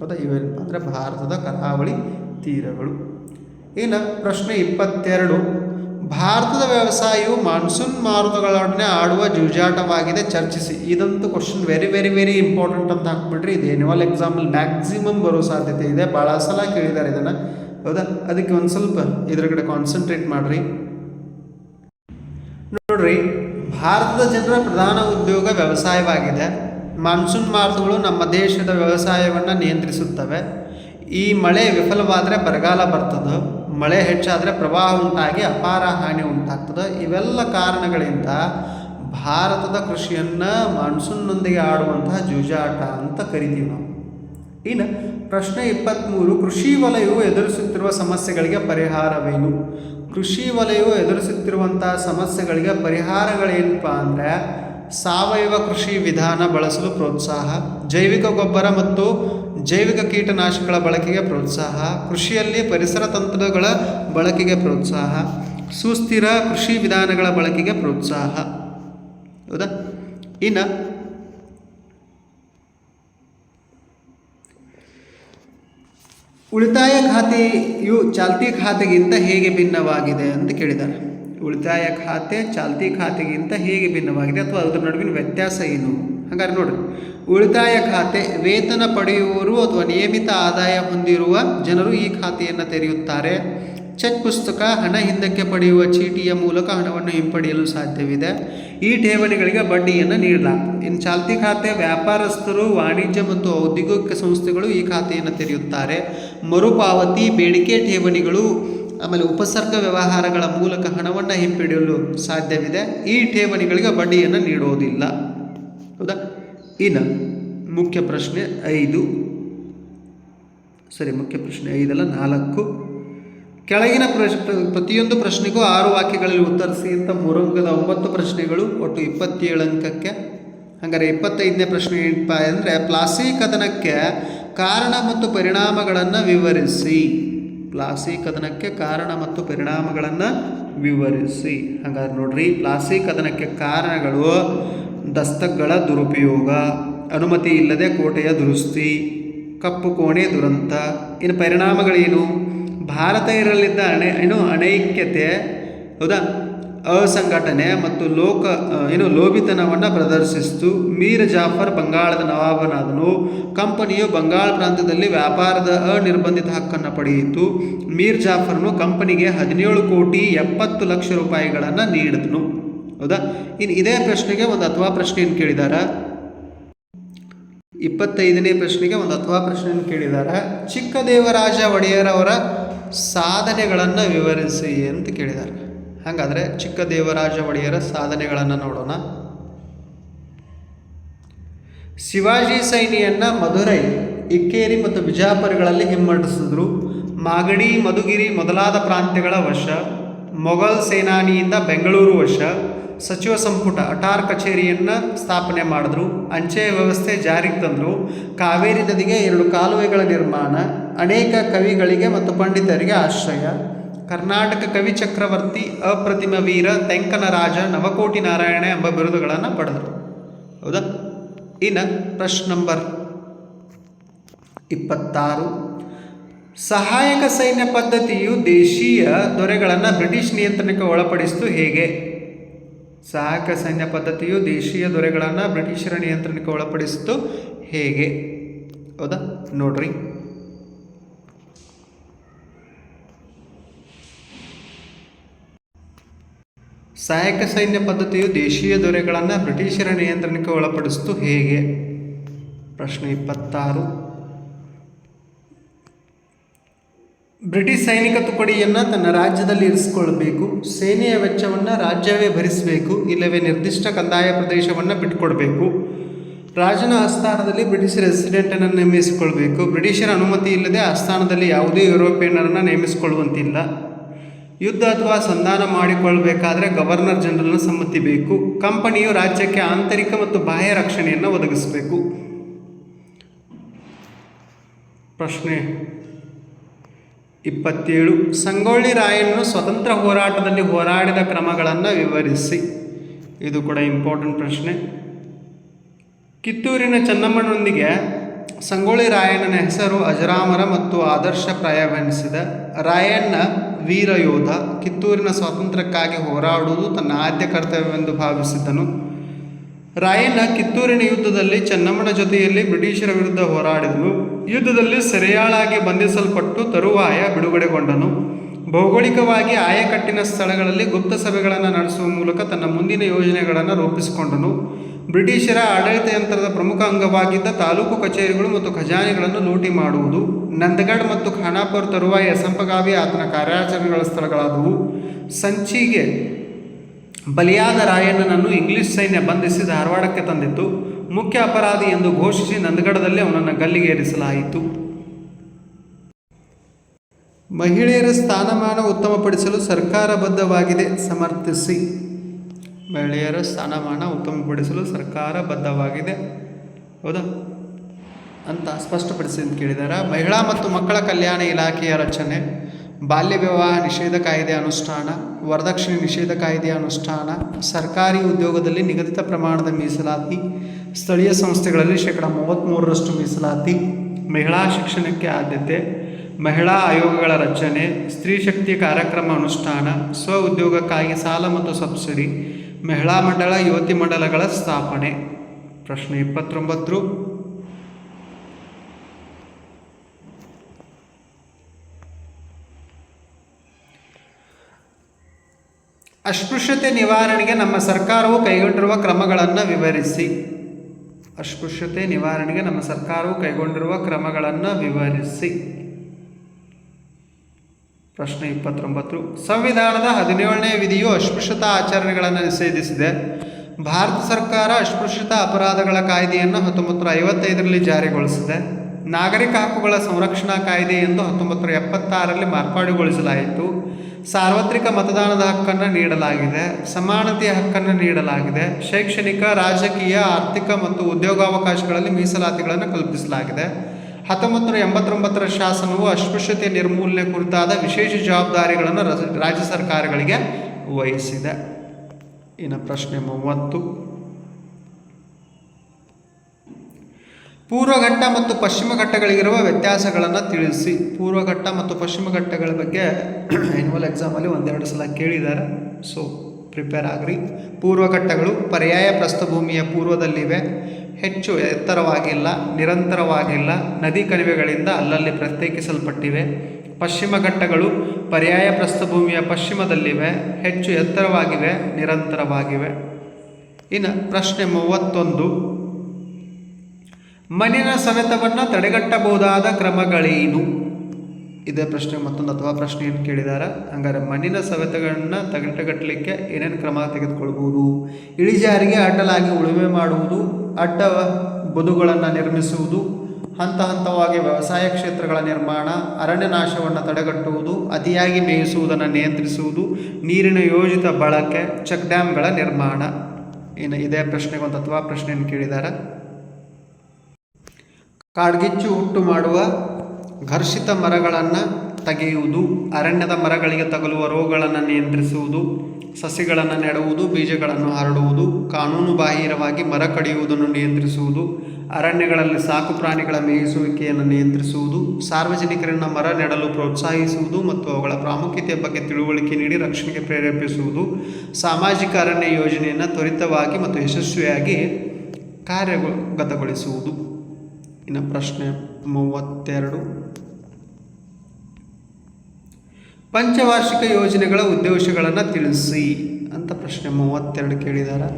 ಹೌದಾ? ಇವೇನಪ್ಪ ಅಂದರೆ ಭಾರತದ ಕರಾವಳಿ ತೀರಗಳು. ಇನ್ನು ಪ್ರಶ್ನೆ ಇಪ್ಪತ್ತೆರಡು ಭಾರತದ ವ್ಯವಸಾಯವು ಮಾನ್ಸೂನ್ ಮಾರುತಗಳೊಡನೆ ಆಡುವ ಜೂಜಾಟವಾಗಿದೆ, ಚರ್ಚಿಸಿ. ಇದಂತೂ question very very very important ಅಂತ ಹಾಕ್ಬಿಟ್ರಿ. ಇದು ಎನ್ಯುವಲ್ ಎಕ್ಸಾಮಲ್ಲಿ ಮ್ಯಾಕ್ಸಿಮಮ್ ಬರೋ ಸಾಧ್ಯತೆ ಇದೆ. ಭಾಳ ಸಲ ಕೇಳಿದ್ದಾರೆ ಇದನ್ನು. ಹೌದಾ? ಅದಕ್ಕೆ ಒಂದು ಸ್ವಲ್ಪ ಇದ್ರ ಕಡೆ ಕಾನ್ಸಂಟ್ರೇಟ್ ಮಾಡಿರಿ. ನೋಡ್ರಿ, ಭಾರತದ ಜನರ ಪ್ರಧಾನ ಉದ್ಯೋಗ ವ್ಯವಸಾಯವಾಗಿದೆ. ಮಾನ್ಸೂನ್ ಮಾರುತಗಳು ನಮ್ಮ ದೇಶದ ವ್ಯವಸಾಯವನ್ನು ನಿಯಂತ್ರಿಸುತ್ತವೆ. ಈ ಮಳೆ ವಿಫಲವಾದರೆ ಬರಗಾಲ ಬರ್ತದೆ. ಮಳೆ ಹೆಚ್ಚಾದರೆ ಪ್ರವಾಹ ಉಂಟಾಗಿ ಅಪಾರ ಹಾನಿ ಉಂಟಾಗ್ತದೆ. ಇವೆಲ್ಲ ಕಾರಣಗಳಿಂದ ಭಾರತದ ಕೃಷಿಯನ್ನು ಮಾನ್ಸೂನ್ನೊಂದಿಗೆ ಆಡುವಂತಹ ಜೂಜಾಟ ಅಂತ ಕರಿತೀವಿ ನಾವು. ಇನ್ನು ಪ್ರಶ್ನೆ ಇಪ್ಪತ್ತ್ಮೂರು ಕೃಷಿ ವಲಯವು ಎದುರಿಸುತ್ತಿರುವ ಸಮಸ್ಯೆಗಳಿಗೆ ಪರಿಹಾರವೇನು? ಕೃಷಿ ವಲಯವು ಎದುರಿಸುತ್ತಿರುವಂತಹ ಸಮಸ್ಯೆಗಳಿಗೆ ಪರಿಹಾರಗಳೇನಪ್ಪ ಅಂದರೆ ಸಾವಯವ ಕೃಷಿ ವಿಧಾನ ಬಳಸಲು ಪ್ರೋತ್ಸಾಹ, ಜೈವಿಕ ಗೊಬ್ಬರ ಮತ್ತು ಜೈವಿಕ ಕೀಟನಾಶಕಗಳ ಬಳಕೆಗೆ ಪ್ರೋತ್ಸಾಹ, ಕೃಷಿಯಲ್ಲಿ ಪರಿಸರ ತಂತ್ರಗಳ ಬಳಕೆಗೆ ಪ್ರೋತ್ಸಾಹ, ಸುಸ್ಥಿರ ಕೃಷಿ ವಿಧಾನಗಳ ಬಳಕೆಗೆ ಪ್ರೋತ್ಸಾಹ. ಹೌದಾ? ಇನ್ನು ಉಳಿತಾಯ ಖಾತೆಯು ಚಾಲ್ತಿ ಖಾತೆಗಿಂತ ಹೇಗೆ ಭಿನ್ನವಾಗಿದೆ ಅಂತ ಕೇಳಿದ್ದಾರೆ. ಉಳಿತಾಯ ಖಾತೆ, ಚಾಲ್ತಿ ಖಾತೆಗಿಂತ ಹೇಗೆ ಭಿನ್ನವಾಗಿದೆ ಅಥವಾ ಅದರ ನಡುವಿನ ವ್ಯತ್ಯಾಸ ಏನು? ಹಾಗಾದ್ರೆ ನೋಡಿ ಉಳಿತಾಯ ಖಾತೆ ವೇತನ ಪಡೆಯುವವರು ಅಥವಾ ನಿಯಮಿತ ಆದಾಯ ಹೊಂದಿರುವ ಜನರು ಈ ಖಾತೆಯನ್ನು ತೆರೆಯುತ್ತಾರೆ. ಚೆಕ್ ಪುಸ್ತಕ, ಹಣ ಹಿಂದಕ್ಕೆ ಪಡೆಯುವ ಚೀಟಿಯ ಮೂಲಕ ಹಣವನ್ನು ಹಿಂಪಡೆಯಲು ಸಾಧ್ಯವಿದೆ. ಈ ಠೇವಣಿಗಳಿಗೆ ಬಡ್ಡಿಯನ್ನು ನೀಡಲಾಗ್ತದೆ ಇನ್ನು ಚಾಲ್ತಿ ಖಾತೆ ವ್ಯಾಪಾರಸ್ಥರು, ವಾಣಿಜ್ಯ ಮತ್ತು ಔದ್ಯೋಗಿಕ ಸಂಸ್ಥೆಗಳು ಈ ಖಾತೆಯನ್ನು ತೆರೆಯುತ್ತಾರೆ. ಮರುಪಾವತಿ, ಬೇಡಿಕೆ ಠೇವಣಿಗಳು ಆಮೇಲೆ ಉಪಸರ್ಗ ವ್ಯವಹಾರಗಳ ಮೂಲಕ ಹಣವನ್ನು ಹಿಂಪಡೆಯಲು ಸಾಧ್ಯವಿದೆ. ಈ ಠೇವಣಿಗಳಿಗೆ ಬಡ್ಡಿಯನ್ನು ನೀಡುವುದಿಲ್ಲ ಹೌದಾ? ಇನ್ನು ಮುಖ್ಯ ಪ್ರಶ್ನೆ ಐದು. ಸರಿ, ಮುಖ್ಯ ಪ್ರಶ್ನೆ ಐದಲ್ಲ ನಾಲ್ಕು. ಕೆಳಗಿನ ಪ್ರಶ್ ಪ್ರತಿಯೊಂದು ಪ್ರಶ್ನೆಗೂ ಆರು ವಾಕ್ಯಗಳಲ್ಲಿ ಉತ್ತರಿಸಿ ಅಂತ ಮೂರಂಗದ ಒಂಬತ್ತು ಪ್ರಶ್ನೆಗಳು, ಒಟ್ಟು ಇಪ್ಪತ್ತೇಳು ಅಂಕಕ್ಕೆ. ಹಾಗಾದರೆ ಇಪ್ಪತ್ತೈದನೇ ಪ್ರಶ್ನೆ ಏನಪ್ಪ ಅಂದರೆ, ಪ್ಲಾಸಿ ಕದನಕ್ಕೆ ಕಾರಣ ಮತ್ತು ಪರಿಣಾಮಗಳನ್ನು ವಿವರಿಸಿ. ಪ್ಲಾಸಿ ಕದನಕ್ಕೆ ಕಾರಣ ಮತ್ತು ಪರಿಣಾಮಗಳನ್ನು ವಿವರಿಸಿ. ಹಾಗಾದ್ರೆ ನೋಡ್ರಿ ಪ್ಲಾಸಿ ಕದನಕ್ಕೆ ಕಾರಣಗಳು ದಸ್ತಕಗಳ ದುರುಪಯೋಗ, ಅನುಮತಿ ಇಲ್ಲದೆ ಕೋಟೆಯ ದುರುಸ್ತಿ, ಕಪ್ಪು ಕೋಣೆ ದುರಂತ, ಇನ್ನು ಪರಿಣಾಮಗಳೇನು? ಭಾರತ ಇರಲಿದ್ದ ಅಣೆ, ಏನು ಅನೈಕ್ಯತೆ, ಹೌದಾ? ಅಸಂಘಟನೆ ಮತ್ತು ಲೋಕ ಏನು ಲೋಭಿತನವನ್ನು ಪ್ರದರ್ಶಿಸಿತು. ಮೀರ್ ಜಾಫರ್ ಬಂಗಾಳದ ನವಾಬನಾದನು. ಕಂಪನಿಯು ಬಂಗಾಳ ಪ್ರಾಂತ್ಯದಲ್ಲಿ ವ್ಯಾಪಾರದ ಅನಿರ್ಬಂಧಿತ ಹಕ್ಕನ್ನು ಪಡೆಯಿತು. ಮೀರ್ ಜಾಫರ್ನು ಕಂಪನಿಗೆ ಹದಿನೇಳು ಕೋಟಿ ಎಪ್ಪತ್ತು ಲಕ್ಷ ರೂಪಾಯಿಗಳನ್ನು ನೀಡಿದನು. ಹೌದಾ? ಇನ್ನು ಇದೇ ಪ್ರಶ್ನೆಗೆ ಒಂದು ಅಥವಾ ಪ್ರಶ್ನೆಯನ್ನು ಕೇಳಿದಾರ? ಇಪ್ಪತ್ತೈದನೇ ಪ್ರಶ್ನೆಗೆ ಒಂದು ಅಥವಾ ಪ್ರಶ್ನೆಯನ್ನು ಕೇಳಿದ್ದಾರೆ ಚಿಕ್ಕದೇವರಾಜ ಒಡೆಯರವರ ಸಾಧನೆಗಳನ್ನು ವಿವರಿಸಿ ಅಂತ ಕೇಳಿದ್ದಾರೆ ಹಾಗಾದರೆ ಚಿಕ್ಕದೇವರಾಜ ಒಡೆಯರ ಸಾಧನೆಗಳನ್ನು ನೋಡೋಣ. ಶಿವಾಜಿ ಸೈನಿಯನ್ನು ಮಧುರೈ, ಇಕ್ಕೇರಿ ಮತ್ತು ಬಿಜಾಪುರಗಳಲ್ಲಿ ಹಿಮ್ಮಡಿಸಿದ್ರು ಮಾಗಡಿ, ಮಧುಗಿರಿ ಮೊದಲಾದ ಪ್ರಾಂತ್ಯಗಳ ವಶ. ಮೊಘಲ್ ಸೇನಾನಿಯಿಂದ ಬೆಂಗಳೂರು ವಶ. ಸಚಿವ ಸಂಪುಟ ಅಟಾರ್ ಕಚೇರಿಯನ್ನು ಸ್ಥಾಪನೆ ಮಾಡಿದ್ರು. ಅಂಚೆ ವ್ಯವಸ್ಥೆ ಜಾರಿಗೆ ತಂದರು. ಕಾವೇರಿ ನದಿಗೆ ಎರಡು ಕಾಲುವೆಗಳ ನಿರ್ಮಾಣ. ಅನೇಕ ಕವಿಗಳಿಗೆ ಮತ್ತು ಪಂಡಿತರಿಗೆ ಆಶ್ರಯ. ಕರ್ನಾಟಕ ಕವಿ ಚಕ್ರವರ್ತಿ ಅಪ್ರತಿಮ ವೀರ ತೆಂಕನ ರಾಜ ನವಕೋಟಿ ನಾರಾಯಣ ಎಂಬ ಬಿರುದುಗಳನ್ನು ಪಡೆದರು. ಹೌದಾ? ಇನ್ನು ಪ್ರಶ್ನೆ ನಂಬರ್ ಇಪ್ಪತ್ತಾರು. ಸಹಾಯಕ ಸೈನ್ಯ ಪದ್ಧತಿಯು ದೇಶೀಯ ದೊರೆಗಳನ್ನು ಬ್ರಿಟಿಷ್ ನಿಯಂತ್ರಣಕ್ಕೆ ಒಳಪಡಿಸಿತು ಹೇಗೆ? ಸಹಾಯಕ ಸೈನ್ಯ ಪದ್ಧತಿಯು ದೇಶೀಯ ದೊರೆಗಳನ್ನು ಬ್ರಿಟಿಷರ ನಿಯಂತ್ರಣಕ್ಕೆ ಒಳಪಡಿಸಿತು ಹೇಗೆ? ಹೌದಾ? ನೋಡ್ರಿ. ಸಹಾಯಕ ಸೈನ್ಯ ಪದ್ಧತಿಯು ದೇಶೀಯ ದೊರೆಗಳನ್ನು ಬ್ರಿಟಿಷರ ನಿಯಂತ್ರಣಕ್ಕೆ ಒಳಪಡಿಸಿತು. ಹೇಗೆ? ಪ್ರಶ್ನೆ ಇಪ್ಪತ್ತಾರು. ಬ್ರಿಟಿಷ್ ಸೈನಿಕ ತುಕಡಿಯನ್ನು ತನ್ನ ರಾಜ್ಯದಲ್ಲಿ ಇರಿಸಿಕೊಳ್ಳಬೇಕು. ಸೇನೆಯ ವೆಚ್ಚವನ್ನು ರಾಜ್ಯವೇ ಭರಿಸಬೇಕು. ಇಲ್ಲವೇ ನಿರ್ದಿಷ್ಟ ಕಂದಾಯ ಪ್ರದೇಶವನ್ನು ಬಿಟ್ಟುಕೊಡಬೇಕು. ರಾಜನ ಆಸ್ಥಾನದಲ್ಲಿ ಬ್ರಿಟಿಷ್ ರೆಸಿಡೆಂಟನ್ನು ನೇಮಿಸಿಕೊಳ್ಬೇಕು. ಬ್ರಿಟಿಷರ ಅನುಮತಿ ಇಲ್ಲದೆ ಆಸ್ಥಾನದಲ್ಲಿ ಯಾವುದೇ ಯುರೋಪಿಯನ್ನರನ್ನು ನೇಮಿಸಿಕೊಳ್ಳುವಂತಿಲ್ಲ. ಯುದ್ಧ ಅಥವಾ ಸಂಧಾನ ಮಾಡಿಕೊಳ್ಳಬೇಕಾದ್ರೆ ಗವರ್ನರ್ ಜನರಲ್ನ ಸಮ್ಮತಿ ಬೇಕು. ಕಂಪನಿಯು ರಾಜ್ಯಕ್ಕೆ ಆಂತರಿಕ ಮತ್ತು ಬಾಹ್ಯ ರಕ್ಷಣೆಯನ್ನು ಒದಗಿಸಬೇಕು. ಪ್ರಶ್ನೆ ಇಪ್ಪತ್ತೇಳು. ಸಂಗೊಳ್ಳಿ ರಾಯನ್ನು ಸ್ವತಂತ್ರ ಹೋರಾಟದಲ್ಲಿ ಹೋರಾಡಿದ ಕ್ರಮಗಳನ್ನು ವಿವರಿಸಿ. ಇದು ಕೂಡ ಇಂಪಾರ್ಟೆಂಟ್ ಪ್ರಶ್ನೆ. ಕಿತ್ತೂರಿನ ಚೆನ್ನಮ್ಮನೊಂದಿಗೆ ಸಂಗೊಳ್ಳಿ ರಾಯಣ್ಣನ ಹೆಸರು ಅಜರಾಮರ ಮತ್ತು ಆದರ್ಶ ಆದರ್ಶಪ್ರಾಯವೆನಿಸಿದ ರಾಯಣ್ಣ ವೀರ ಯೋಧ ಕಿತ್ತೂರಿನ ಸ್ವಾತಂತ್ರ್ಯಕ್ಕಾಗಿ ಹೋರಾಡುವುದು ತನ್ನ ಆದ್ಯ ಕರ್ತವ್ಯವೆಂದು ಭಾವಿಸಿದ್ದನು. ರಾಯಣ್ಣ ಕಿತ್ತೂರಿನ ಯುದ್ಧದಲ್ಲಿ ಚೆನ್ನಮ್ಮನ ಜೊತೆಯಲ್ಲಿ ಬ್ರಿಟಿಷರ ವಿರುದ್ಧ ಹೋರಾಡಿದನು. ಯುದ್ಧದಲ್ಲಿ ಸೆರೆಯಾಳಾಗಿ ಬಂಧಿಸಲ್ಪಟ್ಟು ತರುವಾಯ ಬಿಡುಗಡೆಗೊಂಡನು. ಭೌಗೋಳಿಕವಾಗಿ ಆಯಕಟ್ಟಿನ ಸ್ಥಳಗಳಲ್ಲಿ ಗುಪ್ತ ಸಭೆಗಳನ್ನು ನಡೆಸುವ ಮೂಲಕ ತನ್ನ ಮುಂದಿನ ಯೋಜನೆಗಳನ್ನು ರೂಪಿಸಿಕೊಂಡನು. ಬ್ರಿಟಿಷರ ಆಡಳಿತ ಯಂತ್ರದ ಪ್ರಮುಖ ಅಂಗವಾಗಿದ್ದ ತಾಲೂಕು ಕಚೇರಿಗಳು ಮತ್ತು ಖಜಾನೆಗಳನ್ನು ಲೂಟಿ ಮಾಡುವುದು, ನಂದಗಢ್ ಮತ್ತು ಖಾನಾಪುರ ತರುವಾಯ ಸಂಪಗಾವಿ ಆತನ ಕಾರ್ಯಾಚರಣೆಗಳ ಸ್ಥಳಗಳಾದವು. ಸಂಚಿಗೆ ಬಲಿಯಾದ ರಾಯಣ್ಣನನ್ನು ಇಂಗ್ಲಿಷ್ ಸೈನ್ಯ ಬಂಧಿಸಿ ಧಾರವಾಡಕ್ಕೆ ತಂದಿತ್ತು. ಮುಖ್ಯ ಅಪರಾಧಿ ಎಂದು ಘೋಷಿಸಿ ನಂದಗಡದಲ್ಲಿ ಅವನನ್ನು ಗಲ್ಲಿಗೇರಿಸಲಾಯಿತು. ಮಹಿಳೆಯರ ಸ್ಥಾನಮಾನ ಉತ್ತಮಪಡಿಸಲು ಸರ್ಕಾರ ಬದ್ಧವಾಗಿದೆ, ಸಮರ್ಥಿಸಿ. ಮಹಿಳೆಯರ ಸ್ಥಾನಮಾನ ಉತ್ತಮಪಡಿಸಲು ಸರ್ಕಾರ ಬದ್ಧವಾಗಿದೆ. ಹೌದಾ? ಅಂತ ಸ್ಪಷ್ಟಪಡಿಸಿ ಅಂತ ಕೇಳಿದ್ದಾರೆ ಮಹಿಳಾ ಮತ್ತು ಮಕ್ಕಳ ಕಲ್ಯಾಣ ಇಲಾಖೆಯ ರಚನೆ, ಬಾಲ್ಯ ವಿವಾಹ ನಿಷೇಧ ಕಾಯ್ದೆ ಅನುಷ್ಠಾನ, ವರದಕ್ಷಿಣೆ ನಿಷೇಧ ಕಾಯ್ದೆ ಅನುಷ್ಠಾನ, ಸರ್ಕಾರಿ ಉದ್ಯೋಗದಲ್ಲಿ ನಿಗದಿತ ಪ್ರಮಾಣದ ಮೀಸಲಾತಿ, ಸ್ಥಳೀಯ ಸಂಸ್ಥೆಗಳಲ್ಲಿ ಶೇಕಡ ಮೂವತ್ತ್ಮೂರರಷ್ಟು ಮೀಸಲಾತಿ, ಮಹಿಳಾ ಶಿಕ್ಷಣಕ್ಕೆ ಆದ್ಯತೆ, ಮಹಿಳಾ ಆಯೋಗಗಳ ರಚನೆ, ಸ್ತ್ರೀ ಶಕ್ತಿ ಕಾರ್ಯಕ್ರಮ ಅನುಷ್ಠಾನ ಸ್ವ ಉದ್ಯೋಗಕ್ಕಾಗಿ ಸಾಲ ಮತ್ತು ಸಬ್ಸಿಡಿ ಮಹಿಳಾ ಮಂಡಳ ಯುವತಿ ಮಂಡಲಗಳ ಸ್ಥಾಪನೆ. ಪ್ರಶ್ನೆ ಇಪ್ಪತ್ತೊಂಬತ್ತು. ಅಸ್ಪೃಶ್ಯತೆ ನಿವಾರಣೆಗೆ ನಮ್ಮ ಸರ್ಕಾರವು ಕೈಗೊಂಡಿರುವ ಕ್ರಮಗಳನ್ನು ವಿವರಿಸಿ. ಅಸ್ಪೃಶ್ಯತೆ ನಿವಾರಣೆಗೆ ನಮ್ಮ ಸರ್ಕಾರವು ಕೈಗೊಂಡಿರುವ ಕ್ರಮಗಳನ್ನು ವಿವರಿಸಿ. ಪ್ರಶ್ನೆ ಇಪ್ಪತ್ತೊಂಬತ್ತು. ಸಂವಿಧಾನದ ಹದಿನೇಳನೇ ವಿಧಿಯು ಅಸ್ಪೃಶ್ಯತಾ ಆಚರಣೆಗಳನ್ನು ನಿಷೇಧಿಸಿದೆ. ಭಾರತ ಸರ್ಕಾರ ಅಸ್ಪೃಶ್ಯತಾ ಅಪರಾಧಗಳ ಕಾಯ್ದೆಯನ್ನು ಹತ್ತೊಂಬತ್ತು ನೂರ ಐವತ್ತೈದರಲ್ಲಿ ಜಾರಿಗೊಳಿಸಿದೆ. ನಾಗರಿಕ ಹಕ್ಕುಗಳ ಸಂರಕ್ಷಣಾ ಕಾಯ್ದೆ ಎಂದು ಹತ್ತೊಂಬತ್ತು ನೂರ ಎಪ್ಪತ್ತಾರರಲ್ಲಿ ಮಾರ್ಪಾಡುಗೊಳಿಸಲಾಯಿತು. ಸಾರ್ವತ್ರಿಕ ಮತದಾನದ ಹಕ್ಕನ್ನು ನೀಡಲಾಗಿದೆ. ಸಮಾನತೆಯ ಹಕ್ಕನ್ನು ನೀಡಲಾಗಿದೆ. ಶೈಕ್ಷಣಿಕ, ರಾಜಕೀಯ, ಆರ್ಥಿಕ ಮತ್ತು ಉದ್ಯೋಗಾವಕಾಶಗಳಲ್ಲಿ ಮೀಸಲಾತಿಗಳನ್ನು ಕಲ್ಪಿಸಲಾಗಿದೆ. ಹತ್ತೊಂಬತ್ತು ನೂರ ಎಂಬತ್ತೊಂಬತ್ತರ ಶಾಸನವು ಅಸ್ಪೃಶ್ಯತೆ ನಿರ್ಮೂಲನೆ ಕುರಿತಾದ ವಿಶೇಷ ಜವಾಬ್ದಾರಿಗಳನ್ನು ರಾಜ್ಯ ಸರ್ಕಾರಗಳಿಗೆ ವಹಿಸಿದೆ. ಇನ್ನು ಪ್ರಶ್ನೆ ಮೂವತ್ತು. ಪೂರ್ವಘಟ್ಟ ಮತ್ತು ಪಶ್ಚಿಮ ಘಟ್ಟಗಳಿಗಿರುವ ವ್ಯತ್ಯಾಸಗಳನ್ನು ತಿಳಿಸಿ. ಪೂರ್ವಘಟ್ಟ ಮತ್ತು ಪಶ್ಚಿಮ ಘಟ್ಟಗಳ ಬಗ್ಗೆ ಆ್ಯನ್ಯುವಲ್ ಎಕ್ಸಾಮಲ್ಲಿ ಒಂದೆರಡು ಸಲ ಕೇಳಿದ್ದಾರೆ. ಸೊ ಪ್ರಿಪೇರ್ ಆಗ್ರಿ. ಪೂರ್ವಘಟ್ಟಗಳು ಪರ್ಯಾಯ ಪ್ರಸ್ಥಭೂಮಿಯ ಪೂರ್ವದಲ್ಲಿವೆ. ಹೆಚ್ಚು ಎತ್ತರವಾಗಿಲ್ಲ, ನಿರಂತರವಾಗಿಲ್ಲ. ನದಿ ಕಣಿವೆಗಳಿಂದ ಅಲ್ಲಲ್ಲಿ ಪ್ರತ್ಯೇಕಿಸಲ್ಪಟ್ಟಿವೆ. ಪಶ್ಚಿಮ ಘಟ್ಟಗಳು ಪರ್ಯಾಯ ಪ್ರಸ್ಥಭೂಮಿಯ ಪಶ್ಚಿಮದಲ್ಲಿವೆ. ಹೆಚ್ಚು ಎತ್ತರವಾಗಿವೆ, ನಿರಂತರವಾಗಿವೆ. ಇನ್ನು ಪ್ರಶ್ನೆ ಮೂವತ್ತೊಂದು. ಮಣ್ಣಿನ ಸವೆತವನ್ನು ತಡೆಗಟ್ಟಬಹುದಾದ ಕ್ರಮಗಳೇನು? ಇದೇ ಪ್ರಶ್ನೆ, ಮತ್ತೊಂದು ಅಥವಾ ಪ್ರಶ್ನೆ ಏನು ಕೇಳಿದ್ದಾರೆ ಹಂಗಾರೆ ಮಣ್ಣಿನ ಸವೆತಗಳನ್ನ ತಗಟಗಟ್ಟಲಿಕ್ಕೆ ಏನೇನು ಕ್ರಮ ತೆಗೆದುಕೊಳ್ಬೋದು ಇಳಿಜಾರಿಗೆ ಅಡ್ಡಲಾಗಿ ಉಳುಮೆ ಮಾಡುವುದು, ಅಡ್ಡ ಬದುಗಳನ್ನು ನಿರ್ಮಿಸುವುದು, ಹಂತ ಹಂತವಾಗಿ ವ್ಯವಸಾಯ ಕ್ಷೇತ್ರಗಳ ನಿರ್ಮಾಣ, ಅರಣ್ಯ ನಾಶವನ್ನು ತಡೆಗಟ್ಟುವುದು, ಅತಿಯಾಗಿ ಮೇಯಿಸುವುದನ್ನು ನಿಯಂತ್ರಿಸುವುದು, ನೀರಿನ ಯೋಜಿತ ಬಳಕೆ, ಚೆಕ್ ಡ್ಯಾಮ್ಗಳ ನಿರ್ಮಾಣ. ಇನ್ನು ಇದೇ ಪ್ರಶ್ನೆಗೆ ಒಂದು ಅಥವಾ ಪ್ರಶ್ನೆಯನ್ನು ಕೇಳಿದ್ದಾರೆ ಕಾಡ್ಗಿಚ್ಚು ಉಂಟು ಮಾಡುವ ಘರ್ಷಿತ ಮರಗಳನ್ನು ತೆಗೆಯುವುದು, ಅರಣ್ಯದ ಮರಗಳಿಗೆ ತಗಲುವ ರೋಗಗಳನ್ನು ನಿಯಂತ್ರಿಸುವುದು, ಸಸಿಗಳನ್ನು ನೆಡುವುದು, ಬೀಜಗಳನ್ನು ಹರಡುವುದು, ಕಾನೂನು ಬಾಹಿರವಾಗಿ ಮರ ಕಡಿಯುವುದನ್ನು ನಿಯಂತ್ರಿಸುವುದು, ಅರಣ್ಯಗಳಲ್ಲಿ ಸಾಕು ಪ್ರಾಣಿಗಳ ಮೇಯಿಸುವಿಕೆಯನ್ನು ನಿಯಂತ್ರಿಸುವುದು, ಸಾರ್ವಜನಿಕರನ್ನು ಮರ ನೆಡಲು ಪ್ರೋತ್ಸಾಹಿಸುವುದು ಮತ್ತು ಅವುಗಳ ಪ್ರಾಮುಖ್ಯತೆಯ ಬಗ್ಗೆ ತಿಳುವಳಿಕೆ ನೀಡಿ ರಕ್ಷಣೆಗೆ ಪ್ರೇರೇಪಿಸುವುದು, ಸಾಮಾಜಿಕ ಅರಣ್ಯ ಯೋಜನೆಯನ್ನು ತ್ವರಿತವಾಗಿ ಮತ್ತು ಯಶಸ್ವಿಯಾಗಿ ಕಾರ್ಯಗತಗೊಳಿಸುವುದು. ಇನ್ನು ಪ್ರಶ್ನೆ ಮೂವತ್ತೆರಡು. ಪಂಚವಾರ್ಷಿಕ ಯೋಜನೆಗಳ ಉದ್ದೇಶಗಳನ್ನು ತಿಳಿಸಿ ಅಂತ ಪ್ರಶ್ನೆ ಮೂವತ್ತೆರಡು ಕೇಳಿದ್ದಾರೆ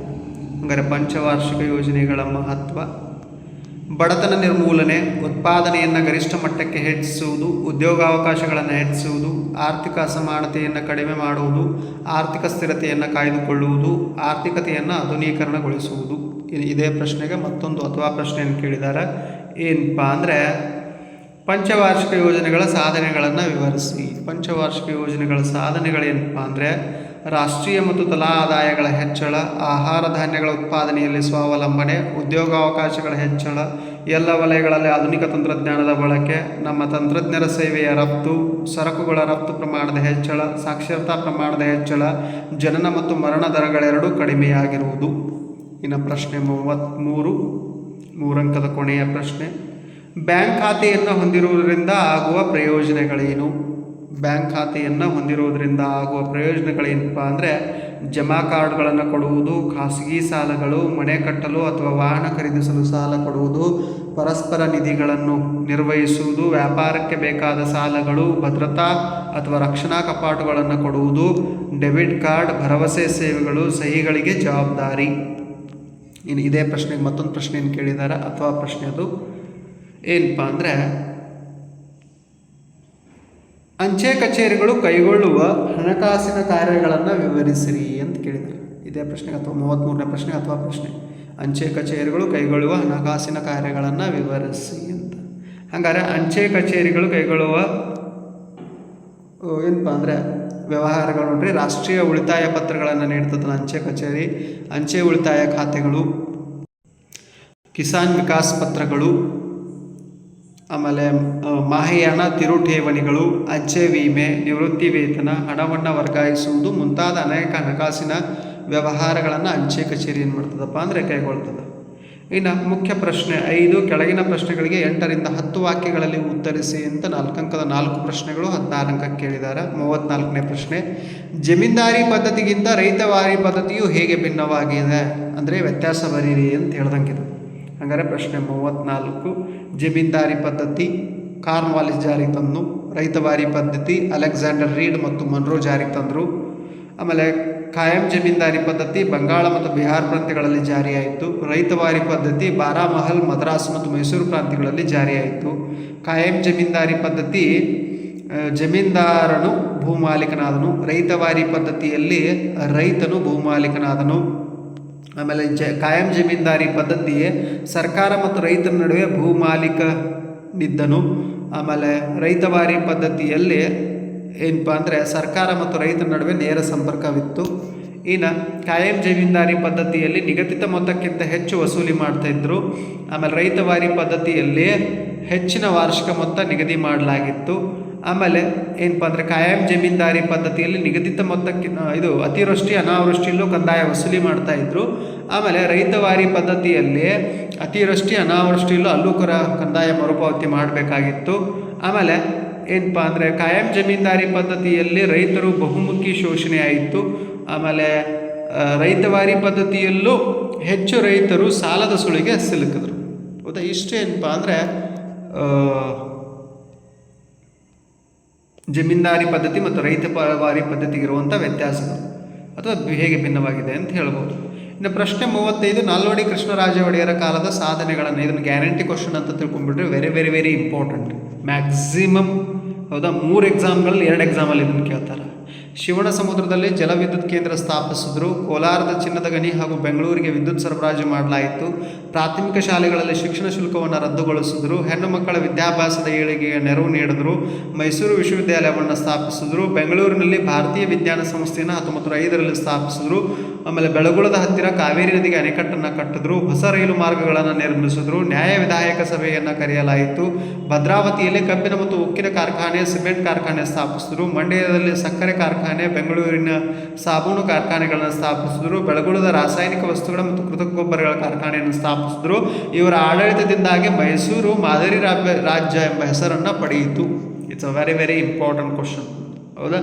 ಹಂಗಾರೆ ಪಂಚವಾರ್ಷಿಕ ಯೋಜನೆಗಳ ಮಹತ್ವ. ಬಡತನ ನಿರ್ಮೂಲನೆ, ಉತ್ಪಾದನೆಯನ್ನು ಗರಿಷ್ಠ ಮಟ್ಟಕ್ಕೆ ಹೆಚ್ಚಿಸುವುದು, ಉದ್ಯೋಗಾವಕಾಶಗಳನ್ನು ಹೆಚ್ಚಿಸುವುದು, ಆರ್ಥಿಕ ಅಸಮಾನತೆಯನ್ನು ಕಡಿಮೆ ಮಾಡುವುದು, ಆರ್ಥಿಕ ಸ್ಥಿರತೆಯನ್ನು ಕಾಯ್ದುಕೊಳ್ಳುವುದು, ಆರ್ಥಿಕತೆಯನ್ನು ಆಧುನೀಕರಣಗೊಳಿಸುವುದು. ಇದೇ ಪ್ರಶ್ನೆಗೆ ಮತ್ತೊಂದು ಅಥವಾ ಪ್ರಶ್ನೆಯನ್ನು ಕೇಳಿದ್ದಾರೆ ಏನಪ್ಪ ಅಂದರೆ ಪಂಚವಾರ್ಷಿಕ ಯೋಜನೆಗಳ ಸಾಧನೆಗಳನ್ನು ವಿವರಿಸಿ. ಪಂಚವಾರ್ಷಿಕ ಯೋಜನೆಗಳ ಸಾಧನೆಗಳೇನಪ್ಪ ಅಂದರೆ ರಾಷ್ಟ್ರೀಯ ಮತ್ತು ತಲಾ ಆದಾಯಗಳ ಹೆಚ್ಚಳ, ಆಹಾರ ಧಾನ್ಯಗಳ ಉತ್ಪಾದನೆಯಲ್ಲಿ ಸ್ವಾವಲಂಬನೆ, ಉದ್ಯೋಗಾವಕಾಶಗಳ ಹೆಚ್ಚಳ, ಎಲ್ಲ ವಲಯಗಳಲ್ಲಿ ಆಧುನಿಕ ತಂತ್ರಜ್ಞಾನದ ಬಳಕೆ, ನಮ್ಮ ತಂತ್ರಜ್ಞರ ಸೇವೆಯ ರಫ್ತು, ಸರಕುಗಳ ರಫ್ತು ಪ್ರಮಾಣದ ಹೆಚ್ಚಳ, ಸಾಕ್ಷರತಾ ಪ್ರಮಾಣದ ಹೆಚ್ಚಳ, ಜನನ ಮತ್ತು ಮರಣ ದರಗಳೆರಡೂ ಕಡಿಮೆಯಾಗಿರುವುದು. ಇನ್ನು ಪ್ರಶ್ನೆ ಮೂವತ್ತ್ಮೂರು ಮೂರಂಕದ ಕೊನೆಯ ಪ್ರಶ್ನೆ. ಬ್ಯಾಂಕ್ ಖಾತೆಯನ್ನು ಹೊಂದಿರುವುದರಿಂದ ಆಗುವ ಪ್ರಯೋಜನಗಳೇನು? ಬ್ಯಾಂಕ್ ಖಾತೆಯನ್ನು ಹೊಂದಿರುವುದರಿಂದ ಆಗುವ ಪ್ರಯೋಜನಗಳೇನಪ್ಪ ಅಂದರೆ ಜಮಾ ಕಾರ್ಡ್ಗಳನ್ನು ಕೊಡುವುದು, ಖಾಸಗಿ ಸಾಲಗಳು, ಮನೆ ಕಟ್ಟಲು ಅಥವಾ ವಾಹನ ಖರೀದಿಸಲು ಸಾಲ ಕೊಡುವುದು, ಪರಸ್ಪರ ನಿಧಿಗಳನ್ನು ನಿರ್ವಹಿಸುವುದು, ವ್ಯಾಪಾರಕ್ಕೆ ಬೇಕಾದ ಸಾಲಗಳು, ಭದ್ರತಾ ಅಥವಾ ರಕ್ಷಣಾ ಕಪಾಟುಗಳನ್ನು ಕೊಡುವುದು, ಡೆಬಿಟ್ ಕಾರ್ಡ್, ಭರವಸೆ ಸೇವೆಗಳು, ಸಹಿಗಳಿಗೆ ಜವಾಬ್ದಾರಿ. ಇನ್ನು ಇದೇ ಪ್ರಶ್ನೆಗೆ ಮತ್ತೊಂದು ಪ್ರಶ್ನೆಯನ್ನು ಕೇಳಿದ್ದಾರೆ ಅಥವಾ ಪ್ರಶ್ನೆ ಅದು? ಏನಪ್ಪ ಅಂದರೆ ಅಂಚೆ ಕಚೇರಿಗಳು ಕೈಗೊಳ್ಳುವ ಹಣಕಾಸಿನ ಕಾರ್ಯಗಳನ್ನು ವಿವರಿಸಿರಿ ಅಂತ ಕೇಳಿದರು ಇದೇ ಪ್ರಶ್ನೆಗೆ ಅಥವಾ ಮೂವತ್ತ್ಮೂರನೇ ಪ್ರಶ್ನೆ ಅಥವಾ ಪ್ರಶ್ನೆ. ಅಂಚೆ ಕಚೇರಿಗಳು ಕೈಗೊಳ್ಳುವ ಹಣಕಾಸಿನ ಕಾರ್ಯಗಳನ್ನು ವಿವರಿಸಿ ಅಂತ. ಹಂಗಾರೆ ಅಂಚೆ ಕಚೇರಿಗಳು ಕೈಗೊಳ್ಳುವ ಏನಪ್ಪ ಅಂದರೆ ವ್ಯವಹಾರಗಳು ನೋಡ್ರಿ, ರಾಷ್ಟ್ರೀಯ ಉಳಿತಾಯ ಪತ್ರಗಳನ್ನು ನೀಡ್ತದಲ್ಲ ಅಂಚೆ ಕಚೇರಿ. ಅಂಚೆ ಉಳಿತಾಯ ಖಾತೆಗಳು, ಕಿಸಾನ್ ವಿಕಾಸ್ ಪತ್ರಗಳು ಆಮೇಲೆ ಮಾಹೆಯಣ ಮಾಹಿಯಾನ ತಿರು ಠೇವಣಿಗಳು ಅಂಚೆ ವಿಮೆ, ನಿವೃತ್ತಿ ವೇತನ, ಹಣವನ್ನು ವರ್ಗಾಯಿಸುವುದು ಮುಂತಾದ ಅನೇಕ ಹಣಕಾಸಿನ ವ್ಯವಹಾರಗಳನ್ನು ಅಂಚೆ ಕಚೇರಿ ಏನು ಮಾಡ್ತದಪ್ಪ ಅಂದರೆ ಕೈಗೊಳ್ತದೆ. ಇನ್ನು ಮುಖ್ಯ ಪ್ರಶ್ನೆ, ಐದು ಕೆಳಗಿನ ಪ್ರಶ್ನೆಗಳಿಗೆ ಎಂಟರಿಂದ ಹತ್ತು ವಾಕ್ಯಗಳಲ್ಲಿ ಉತ್ತರಿಸಿ ಅಂತ ನಾಲ್ಕಂಕದ ನಾಲ್ಕು ಪ್ರಶ್ನೆಗಳು ಹದಿನಾರು ಅಂಕಕ್ಕೆ ಕೇಳಿದ್ದಾರೆ ಮೂವತ್ತ್ನಾಲ್ಕನೇ ಪ್ರಶ್ನೆ, ಜಮೀನ್ದಾರಿ ಪದ್ಧತಿಗಿಂತ ರೈತವಾರಿ ಪದ್ಧತಿಯು ಹೇಗೆ ಭಿನ್ನವಾಗಿದೆ? ಅಂದರೆ ವ್ಯತ್ಯಾಸ ಬರೀರಿ ಅಂತ ಹೇಳ್ದಂಗಿದೆ ಹಂಗಾರೆ ಪ್ರಶ್ನೆ ಮೂವತ್ತ್ನಾಲ್ಕು ಜಮೀನ್ದಾರಿ ಪದ್ಧತಿ, ಕಾರ್ನ್ವಾಲಿಸ್ ಜಾರಿ ತಂದು ರೈತವಾರಿ ಪದ್ಧತಿ, ಅಲೆಕ್ಸಾಂಡರ್ ರೀಡ್ ಮತ್ತು ಮನ್ರೋ ಜಾರಿ ತಂದರು. ಆಮೇಲೆ ಖಾಯಂ ಜಮೀನ್ದಾರಿ ಪದ್ಧತಿ, ಬಂಗಾಳ ಮತ್ತು ಬಿಹಾರ್ ಪ್ರಾಂತ್ಯಗಳಲ್ಲಿ ಜಾರಿಯಾಯಿತು. ರೈತವಾರಿ ಪದ್ಧತಿ, ಬಾರಾಮಹಲ್, ಮದ್ರಾಸ್ ಮತ್ತು ಮೈಸೂರು ಪ್ರಾಂತ್ಯಗಳಲ್ಲಿ ಜಾರಿಯಾಯಿತು. ಕಾಯಂ ಜಮೀನ್ದಾರಿ ಪದ್ಧತಿ ಜಮೀನ್ದಾರನು ಭೂಮಾಲೀಕನಾದನು. ರೈತವಾರಿ ಪದ್ಧತಿಯಲ್ಲಿ ರೈತನು ಭೂಮಾಲೀಕನಾದನು. ಆಮೇಲೆ ಜ ಕಾಯಂ ಜಮೀನ್ದಾರಿ ಪದ್ಧತಿಯೇ ಸರ್ಕಾರ ಮತ್ತು ರೈತರ ನಡುವೆ ಭೂಮಾಲೀಕನಿದ್ದನು ಆಮೇಲೆ ರೈತವಾರಿ ಪದ್ಧತಿಯಲ್ಲಿ ಏನಪ್ಪ ಅಂದರೆ ಸರ್ಕಾರ ಮತ್ತು ರೈತರ ನಡುವೆ ನೇರ ಸಂಪರ್ಕವಿತ್ತು. ಇನ್ನು ಕಾಯಂ ಜಮೀನ್ದಾರಿ ಪದ್ಧತಿಯಲ್ಲಿ ನಿಗದಿತ ಮೊತ್ತಕ್ಕಿಂತ ಹೆಚ್ಚು ವಸೂಲಿ ಮಾಡ್ತಾಯಿದ್ರು ಆಮೇಲೆ ರೈತವಾರಿ ಪದ್ಧತಿಯಲ್ಲಿ ಹೆಚ್ಚಿನ ವಾರ್ಷಿಕ ಮೊತ್ತ ನಿಗದಿ ಮಾಡಲಾಗಿತ್ತು. ಆಮೇಲೆ ಏನಪ್ಪ ಅಂದರೆ ಕಾಯಂ ಜಮೀನ್ದಾರಿ ಪದ್ಧತಿಯಲ್ಲಿ ನಿಗದಿತ ಮೊತ್ತಕ್ಕೆ ಇದು ಅತಿವೃಷ್ಟಿ ಅನಾವೃಷ್ಟಿಯಲ್ಲೂ ಕಂದಾಯ ವಸೂಲಿ ಮಾಡ್ತಾ ಇದ್ರು. ಆಮೇಲೆ ರೈತವಾರಿ ಪದ್ಧತಿಯಲ್ಲಿ ಅತಿವೃಷ್ಟಿ ಅನಾವೃಷ್ಟಿಯಲ್ಲೂ ಅಲ್ಲೂ ಕೂಡ ಕಂದಾಯ ಮರುಪಾವತಿ ಮಾಡಬೇಕಾಗಿತ್ತು. ಆಮೇಲೆ ಏನಪ್ಪ ಅಂದರೆ ಕಾಯಂ ಜಮೀನ್ದಾರಿ ಪದ್ಧತಿಯಲ್ಲಿ ರೈತರು ಬಹುಮುಖಿ ಶೋಷಣೆ ಆಯಿತು. ಆಮೇಲೆ ರೈತವಾರಿ ಪದ್ಧತಿಯಲ್ಲೂ ಹೆಚ್ಚು ರೈತರು ಸಾಲದ ಸುಳಿಗೆ ಸಿಲುಕಿದ್ರು. ಹೌದಾ? ಇಷ್ಟು ಏನಪ್ಪ ಅಂದರೆ ಜಮೀನ್ದಾರಿ ಪದ್ಧತಿ ಮತ್ತು ರೈತ ಪರವಾರಿ ಪದ್ಧತಿಗಿರುವಂಥ ವ್ಯತ್ಯಾಸಗಳು. ಅಥವಾ ಹೇಗೆ ಭಿನ್ನವಾಗಿದೆ ಅಂತ ಹೇಳ್ಬೋದು. ಇನ್ನು ಪ್ರಶ್ನೆ ಮೂವತ್ತೈದು, ನಾಲ್ವಡಿ ಕೃಷ್ಣರಾಜ ಒಡೆಯರ ಕಾಲದ ಸಾಧನೆಗಳನ್ನು ಇದನ್ನು ಗ್ಯಾರಂಟಿ ಕ್ವಶನ್ ಅಂತ ತಿಳ್ಕೊಂಡ್ಬಿಟ್ರೆ very very very important maximum ಹೌದಾ? ಮೂರು ಎಕ್ಸಾಮ್ಗಳಲ್ಲಿ ಎರಡು ಎಕ್ಸಾಮಲ್ಲಿ ಇದನ್ನು ಕೇಳ್ತಾರೆ. ಶಿವಣ ಸಮುದ್ರದಲ್ಲಿ ಜಲವಿದ್ಯುತ್ ಕೇಂದ್ರ ಸ್ಥಾಪಿಸಿದ್ರು. ಕೋಲಾರದ ಚಿನ್ನದ ಗಣಿ ಹಾಗೂ ಬೆಂಗಳೂರಿಗೆ ವಿದ್ಯುತ್ ಸರಬರಾಜು ಮಾಡಲಾಯಿತು. ಪ್ರಾಥಮಿಕ ಶಾಲೆಗಳಲ್ಲಿ ಶಿಕ್ಷಣ ಶುಲ್ಕವನ್ನು ರದ್ದುಗೊಳಿಸಿದ್ರು. ಹೆಣ್ಣು ಮಕ್ಕಳ ವಿದ್ಯಾಭ್ಯಾಸದ ಏಳಿಗೆಗೆ ನೆರವು ನೀಡಿದ್ರು. ಮೈಸೂರು ವಿಶ್ವವಿದ್ಯಾಲಯವನ್ನು ಸ್ಥಾಪಿಸಿದ್ರು. ಬೆಂಗಳೂರಿನಲ್ಲಿ ಭಾರತೀಯ ವಿಜ್ಞಾನ ಸಂಸ್ಥೆಯನ್ನು ಹತ್ತೊಂಬತ್ತು ಐದರಲ್ಲಿ ಸ್ಥಾಪಿಸಿದ್ರು. ಆಮೇಲೆ ಬೆಳಗುಳದ ಹತ್ತಿರ ಕಾವೇರಿ ನದಿಗೆ ಅಣೆಕಟ್ಟನ್ನು ಕಟ್ಟಿದ್ರು, ಹೊಸ ರೈಲು ಮಾರ್ಗಗಳನ್ನು ನಿರ್ಮಿಸಿದ್ರು, ನ್ಯಾಯ ವಿಧಾಯಕ ಸಭೆಯನ್ನು ಕರೆಯಲಾಯಿತು. ಭದ್ರಾವತಿಯಲ್ಲಿ ಕಬ್ಬಿನ ಮತ್ತು ಉಕ್ಕಿನ ಕಾರ್ಖಾನೆ, ಸಿಮೆಂಟ್ ಕಾರ್ಖಾನೆ ಸ್ಥಾಪಿಸಿದ್ರು. ಮಂಡ್ಯದಲ್ಲಿ ಸಕ್ಕರೆ ಕಾರ್ಖಾನೆ, ಬೆಂಗಳೂರಿನ ಸಾಬೂನು ಕಾರ್ಖಾನೆಗಳನ್ನು ಸ್ಥಾಪಿಸಿದ್ರು. ಬೆಳಗುಳದ ರಾಸಾಯನಿಕ ವಸ್ತುಗಳ ಮತ್ತು ಕೃತಕ ಗೊಬ್ಬರಗಳ ಕಾರ್ಖಾನೆಯನ್ನು ಸ್ಥಾಪಿಸಿದ್ರು. ಇವರ ಆಡಳಿತದಿಂದಾಗಿ ಮೈಸೂರು ಮಾದರಿ ರಾಜ್ಯ ಎಂಬ ಹೆಸರನ್ನು ಪಡೆಯಿತು. It's a very very important question ಹೌದಾ?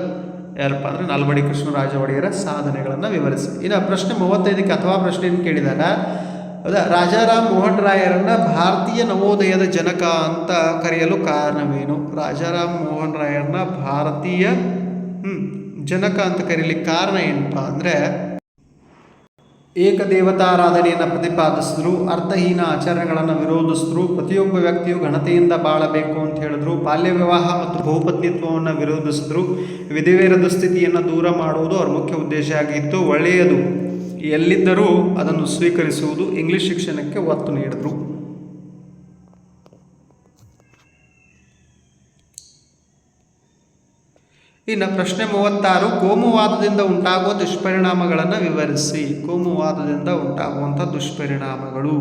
ಯಾರಪ್ಪ ಅಂದರೆ ನಾಲ್ವಡಿ ಕೃಷ್ಣರಾಜ ಒಡೆಯರ ಸಾಧನೆಗಳನ್ನು ವಿವರಿಸಿ. ಇನ್ನು ಪ್ರಶ್ನೆ ಮೂವತ್ತೈದಕ್ಕೆ ಅಥವಾ ಪ್ರಶ್ನೆಯನ್ನು ಕೇಳಿದಾಗ ಹೌದಾ? ರಾಜಾರಾಮ್ ಮೋಹನ್ ರಾಯರನ್ನ ಭಾರತೀಯ ನವೋದಯದ ಜನಕ ಅಂತ ಕರೆಯಲು ಕಾರಣವೇನು? ರಾಜಾರಾಮ್ ಮೋಹನ್ ರಾಯರನ್ನ ಭಾರತೀಯ ಜನಕ ಅಂತ ಕರೀಲಿಕ್ಕೆ ಕಾರಣ ಏನಪ್ಪ ಅಂದರೆ ಏಕದೇವತಾರಾಧನೆಯನ್ನು ಪ್ರತಿಪಾದಿಸಿದ್ರು, ಅರ್ಥಹೀನ ಆಚರಣೆಗಳನ್ನು ವಿರೋಧಿಸಿದ್ರು, ಪ್ರತಿಯೊಬ್ಬ ವ್ಯಕ್ತಿಯು ಘನತೆಯಿಂದ ಬಾಳಬೇಕು ಅಂತ ಹೇಳಿದ್ರು, ಬಾಲ್ಯ ವಿವಾಹ ಮತ್ತು ಬಹುಪತ್ನಿತ್ವವನ್ನು ವಿರೋಧಿಸಿದ್ರು ವಿಧಿವೇರ ದುಸ್ಥಿತಿಯನ್ನು ದೂರ ಮಾಡುವುದು ಅವರ ಮುಖ್ಯ ಉದ್ದೇಶ ಆಗಿತ್ತು. ಒಳ್ಳೆಯದು. ಎಲ್ಲಿದ್ದರೂ ಅದನ್ನು ಸ್ವೀಕರಿಸುವುದು ಇಂಗ್ಲಿಷ್ ಶಿಕ್ಷಣಕ್ಕೆ ಒತ್ತು ನೀಡಿದ್ರು. ಇನ್ನು ಪ್ರಶ್ನೆ ಮೂವತ್ತಾರು, ಕೋಮುವಾದದಿಂದ ಉಂಟಾಗುವ ದುಷ್ಪರಿಣಾಮಗಳನ್ನು ವಿವರಿಸಿ. ಕೋಮುವಾದದಿಂದ ಉಂಟಾಗುವಂಥ ದುಷ್ಪರಿಣಾಮಗಳು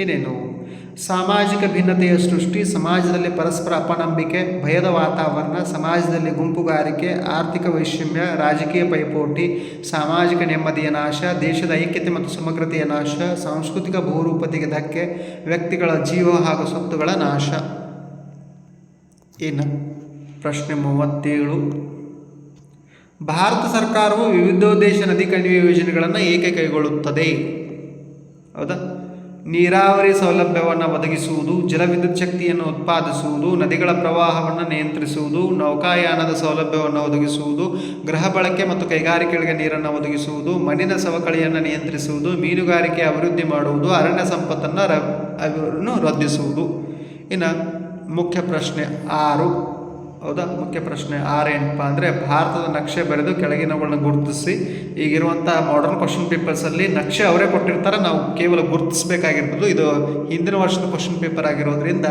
ಏನೇನು? ಸಾಮಾಜಿಕ ಭಿನ್ನತೆಯ ಸೃಷ್ಟಿ, ಸಮಾಜದಲ್ಲಿ ಪರಸ್ಪರ ಅಪನಂಬಿಕೆ, ಭಯದ ವಾತಾವರಣ, ಸಮಾಜದಲ್ಲಿ ಗುಂಪುಗಾರಿಕೆ, ಆರ್ಥಿಕ ವೈಷಮ್ಯ, ರಾಜಕೀಯ ಪೈಪೋಟಿ, ಸಾಮಾಜಿಕ ನೆಮ್ಮದಿಯ ನಾಶ, ದೇಶದ ಐಕ್ಯತೆ ಮತ್ತು ಸಮಗ್ರತೆಯ ನಾಶ, ಸಾಂಸ್ಕೃತಿಕ ಬಹುರೂಪತೆಗೆ ಧಕ್ಕೆ, ವ್ಯಕ್ತಿಗಳ ಜೀವ ಹಾಗೂ ಸ್ವತ್ತುಗಳ ನಾಶ. ಇನ್ನು ಪ್ರಶ್ನೆ ಮೂವತ್ತೇಳು. ಭಾರತ ಸರ್ಕಾರವು ವಿವಿಧೋದ್ದೇಶ ನದಿ ಕಣಿವೆ ಯೋಜನೆಗಳನ್ನು ಏಕೆ ಕೈಗೊಳ್ಳುತ್ತದೆ? ಹೌದಾ? ನೀರಾವರಿ ಸೌಲಭ್ಯವನ್ನು ಒದಗಿಸುವುದು, ಜಲವಿದ್ಯುತ್ ಶಕ್ತಿಯನ್ನು ಉತ್ಪಾದಿಸುವುದು, ನದಿಗಳ ಪ್ರವಾಹವನ್ನು ನಿಯಂತ್ರಿಸುವುದು, ನೌಕಾಯಾನದ ಸೌಲಭ್ಯವನ್ನು ಒದಗಿಸುವುದು, ಗೃಹ ಬಳಕೆ ಮತ್ತು ಕೈಗಾರಿಕೆಗಳಿಗೆ ನೀರನ್ನು ಒದಗಿಸುವುದು, ಮಣ್ಣಿನ ಸವಕಳಿಯನ್ನು ನಿಯಂತ್ರಿಸುವುದು, ಮೀನುಗಾರಿಕೆ ಅಭಿವೃದ್ಧಿ ಮಾಡುವುದು, ಅರಣ್ಯ ಸಂಪತ್ತನ್ನು ರ ಅಭಿವೃದ್ಧಿಯನ್ನು ವೃದ್ಧಿಸುವುದು ಇನ್ನು ಮುಖ್ಯ ಪ್ರಶ್ನೆ ಆರು. ಹೌದಾ? ಮುಖ್ಯ ಪ್ರಶ್ನೆ ಆರು ಏನಪ್ಪ ಅಂದರೆ ಭಾರತದ ನಕ್ಷೆ ಬರೆದು ಕೆಳಗಿನವುಗಳನ್ನ ಗುರುತಿಸಿ ಈಗಿರುವಂಥ ಮಾಡರ್ನ್ ಕ್ವಶನ್ ಪೇಪರ್ಸಲ್ಲಿ ನಕ್ಷೆ ಅವರೇ ಕೊಟ್ಟಿರ್ತಾರೆ. ನಾವು ಕೇವಲ ಗುರುತಿಸಬೇಕಾಗಿರ್ಬೋದು ಇದು ಹಿಂದಿನ ವರ್ಷದ ಕ್ವಶನ್ ಪೇಪರ್ ಆಗಿರೋದ್ರಿಂದ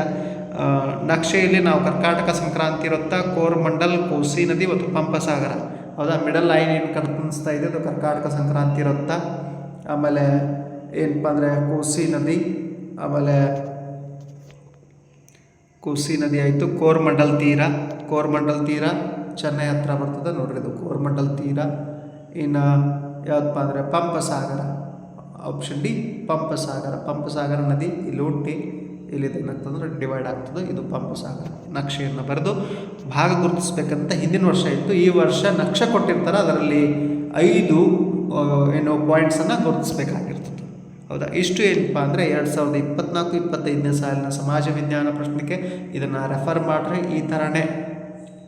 ನಕ್ಷೆಯಲ್ಲಿ ನಾವು ಕರ್ನಾಟಕ ಸಂಕ್ರಾಂತಿ ವೃತ್ತ ಕೋರ್ಮಂಡಲ್, ಕೋಸಿ ನದಿ ಮತ್ತು ಪಂಪಸಾಗರ. ಹೌದಾ? ಮಿಡಲ್ ಲೈನ್ ಏನು ಕಲ್ಪಿಸ್ತಾ ಇದೆ? ಅದು ಕರ್ನಾಟಕ ಸಂಕ್ರಾಂತಿ ವೃತ್ತ ಆಮೇಲೆ ಏನಪ್ಪ ಅಂದರೆ ಕೋಸಿ ನದಿ, ಆಮೇಲೆ ಕೋಸಿ ನದಿ ಆಯಿತು, ಕೋರ್ಮಂಡಲ್ ತೀರ. ಕೋರ್ಮಂಡಲ್ ತೀರ, ಚೆನ್ನೈ ಹತ್ರ ಬರ್ತದೆ ನೋಡ್ರಿ ಇದು ಕೋರ್ಮಂಡಲ್ ತೀರ. ಇನ್ನು ಯಾವುದಪ್ಪ ಅಂದರೆ ಪಂಪಸಾಗರ ಆಪ್ಷನ್ ಡಿ ಪಂಪಸಾಗರ. ಪಂಪಸಾಗರ ನದಿ ಇಲ್ಲಿ ಹುಟ್ಟಿ ಇಲ್ಲಿ ಏನಾಗ್ತದಂದ್ರೆ ಡಿವೈಡ್ ಆಗ್ತದೆ. ಇದು ಪಂಪಸಾಗರ ನಕ್ಷೆಯನ್ನು ಬರೆದು ಭಾಗ ಗುರುತಿಸ್ಬೇಕಂತ ಹಿಂದಿನ ವರ್ಷ ಇತ್ತು. ಈ ವರ್ಷ ನಕ್ಷೆ ಕೊಟ್ಟಿರ್ತಾರೆ, ಅದರಲ್ಲಿ ಐದು ಏನು ಪಾಯಿಂಟ್ಸನ್ನು ಗುರುತಿಸ್ಬೇಕಾಗಿರ್ತದೆ. ಹೌದಾ? ಇಷ್ಟು ಏನಪ್ಪ ಅಂದರೆ ಎರಡು ಸಾವಿರದ ಇಪ್ಪತ್ನಾಲ್ಕು, ಇಪ್ಪತ್ತೈದನೇ ಸಾಲಿನ ಸಮಾಜ ವಿಜ್ಞಾನ ಪ್ರಶ್ನೆಗೆ ಇದನ್ನು ರೆಫರ್ ಮಾಡಿರಿ. ಈ ಥರನೇ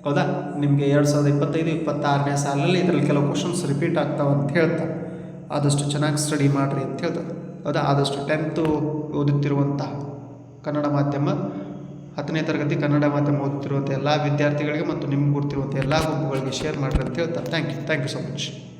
ಹೌದಾ? ನಿಮಗೆ ಎರಡು ಸಾವಿರದ ಇಪ್ಪತ್ತೈದು, ಇಪ್ಪತ್ತಾರನೇ ಸಾಲಿನಲ್ಲಿ ಇದರಲ್ಲಿ ಕೆಲವು ಕ್ವಶನ್ಸ್ ರಿಪೀಟ್ ಆಗ್ತಾವೆ ಅಂತ ಹೇಳ್ತಾರೆ. ಆದಷ್ಟು ಚೆನ್ನಾಗಿ ಸ್ಟಡಿ ಮಾಡಿರಿ ಅಂತ ಹೇಳ್ತಾರೆ. ಹೌದಾ? ಆದಷ್ಟು ಟೆಂತು ಓದುತ್ತಿರುವಂತಹ ಕನ್ನಡ ಮಾಧ್ಯಮ, ಹತ್ತನೇ ತರಗತಿ ಕನ್ನಡ ಮಾಧ್ಯಮ ಓದುತ್ತಿರುವಂಥ ಎಲ್ಲ ವಿದ್ಯಾರ್ಥಿಗಳಿಗೆ ಮತ್ತು ನಿಮ್ಗೆ ಗೊತ್ತಿರುವಂಥ ಎಲ್ಲ ಗುಂಪುಗಳಿಗೆ ಶೇರ್ ಮಾಡಿರಿ ಅಂತ ಹೇಳ್ತಾರೆ. Thank you thank you so much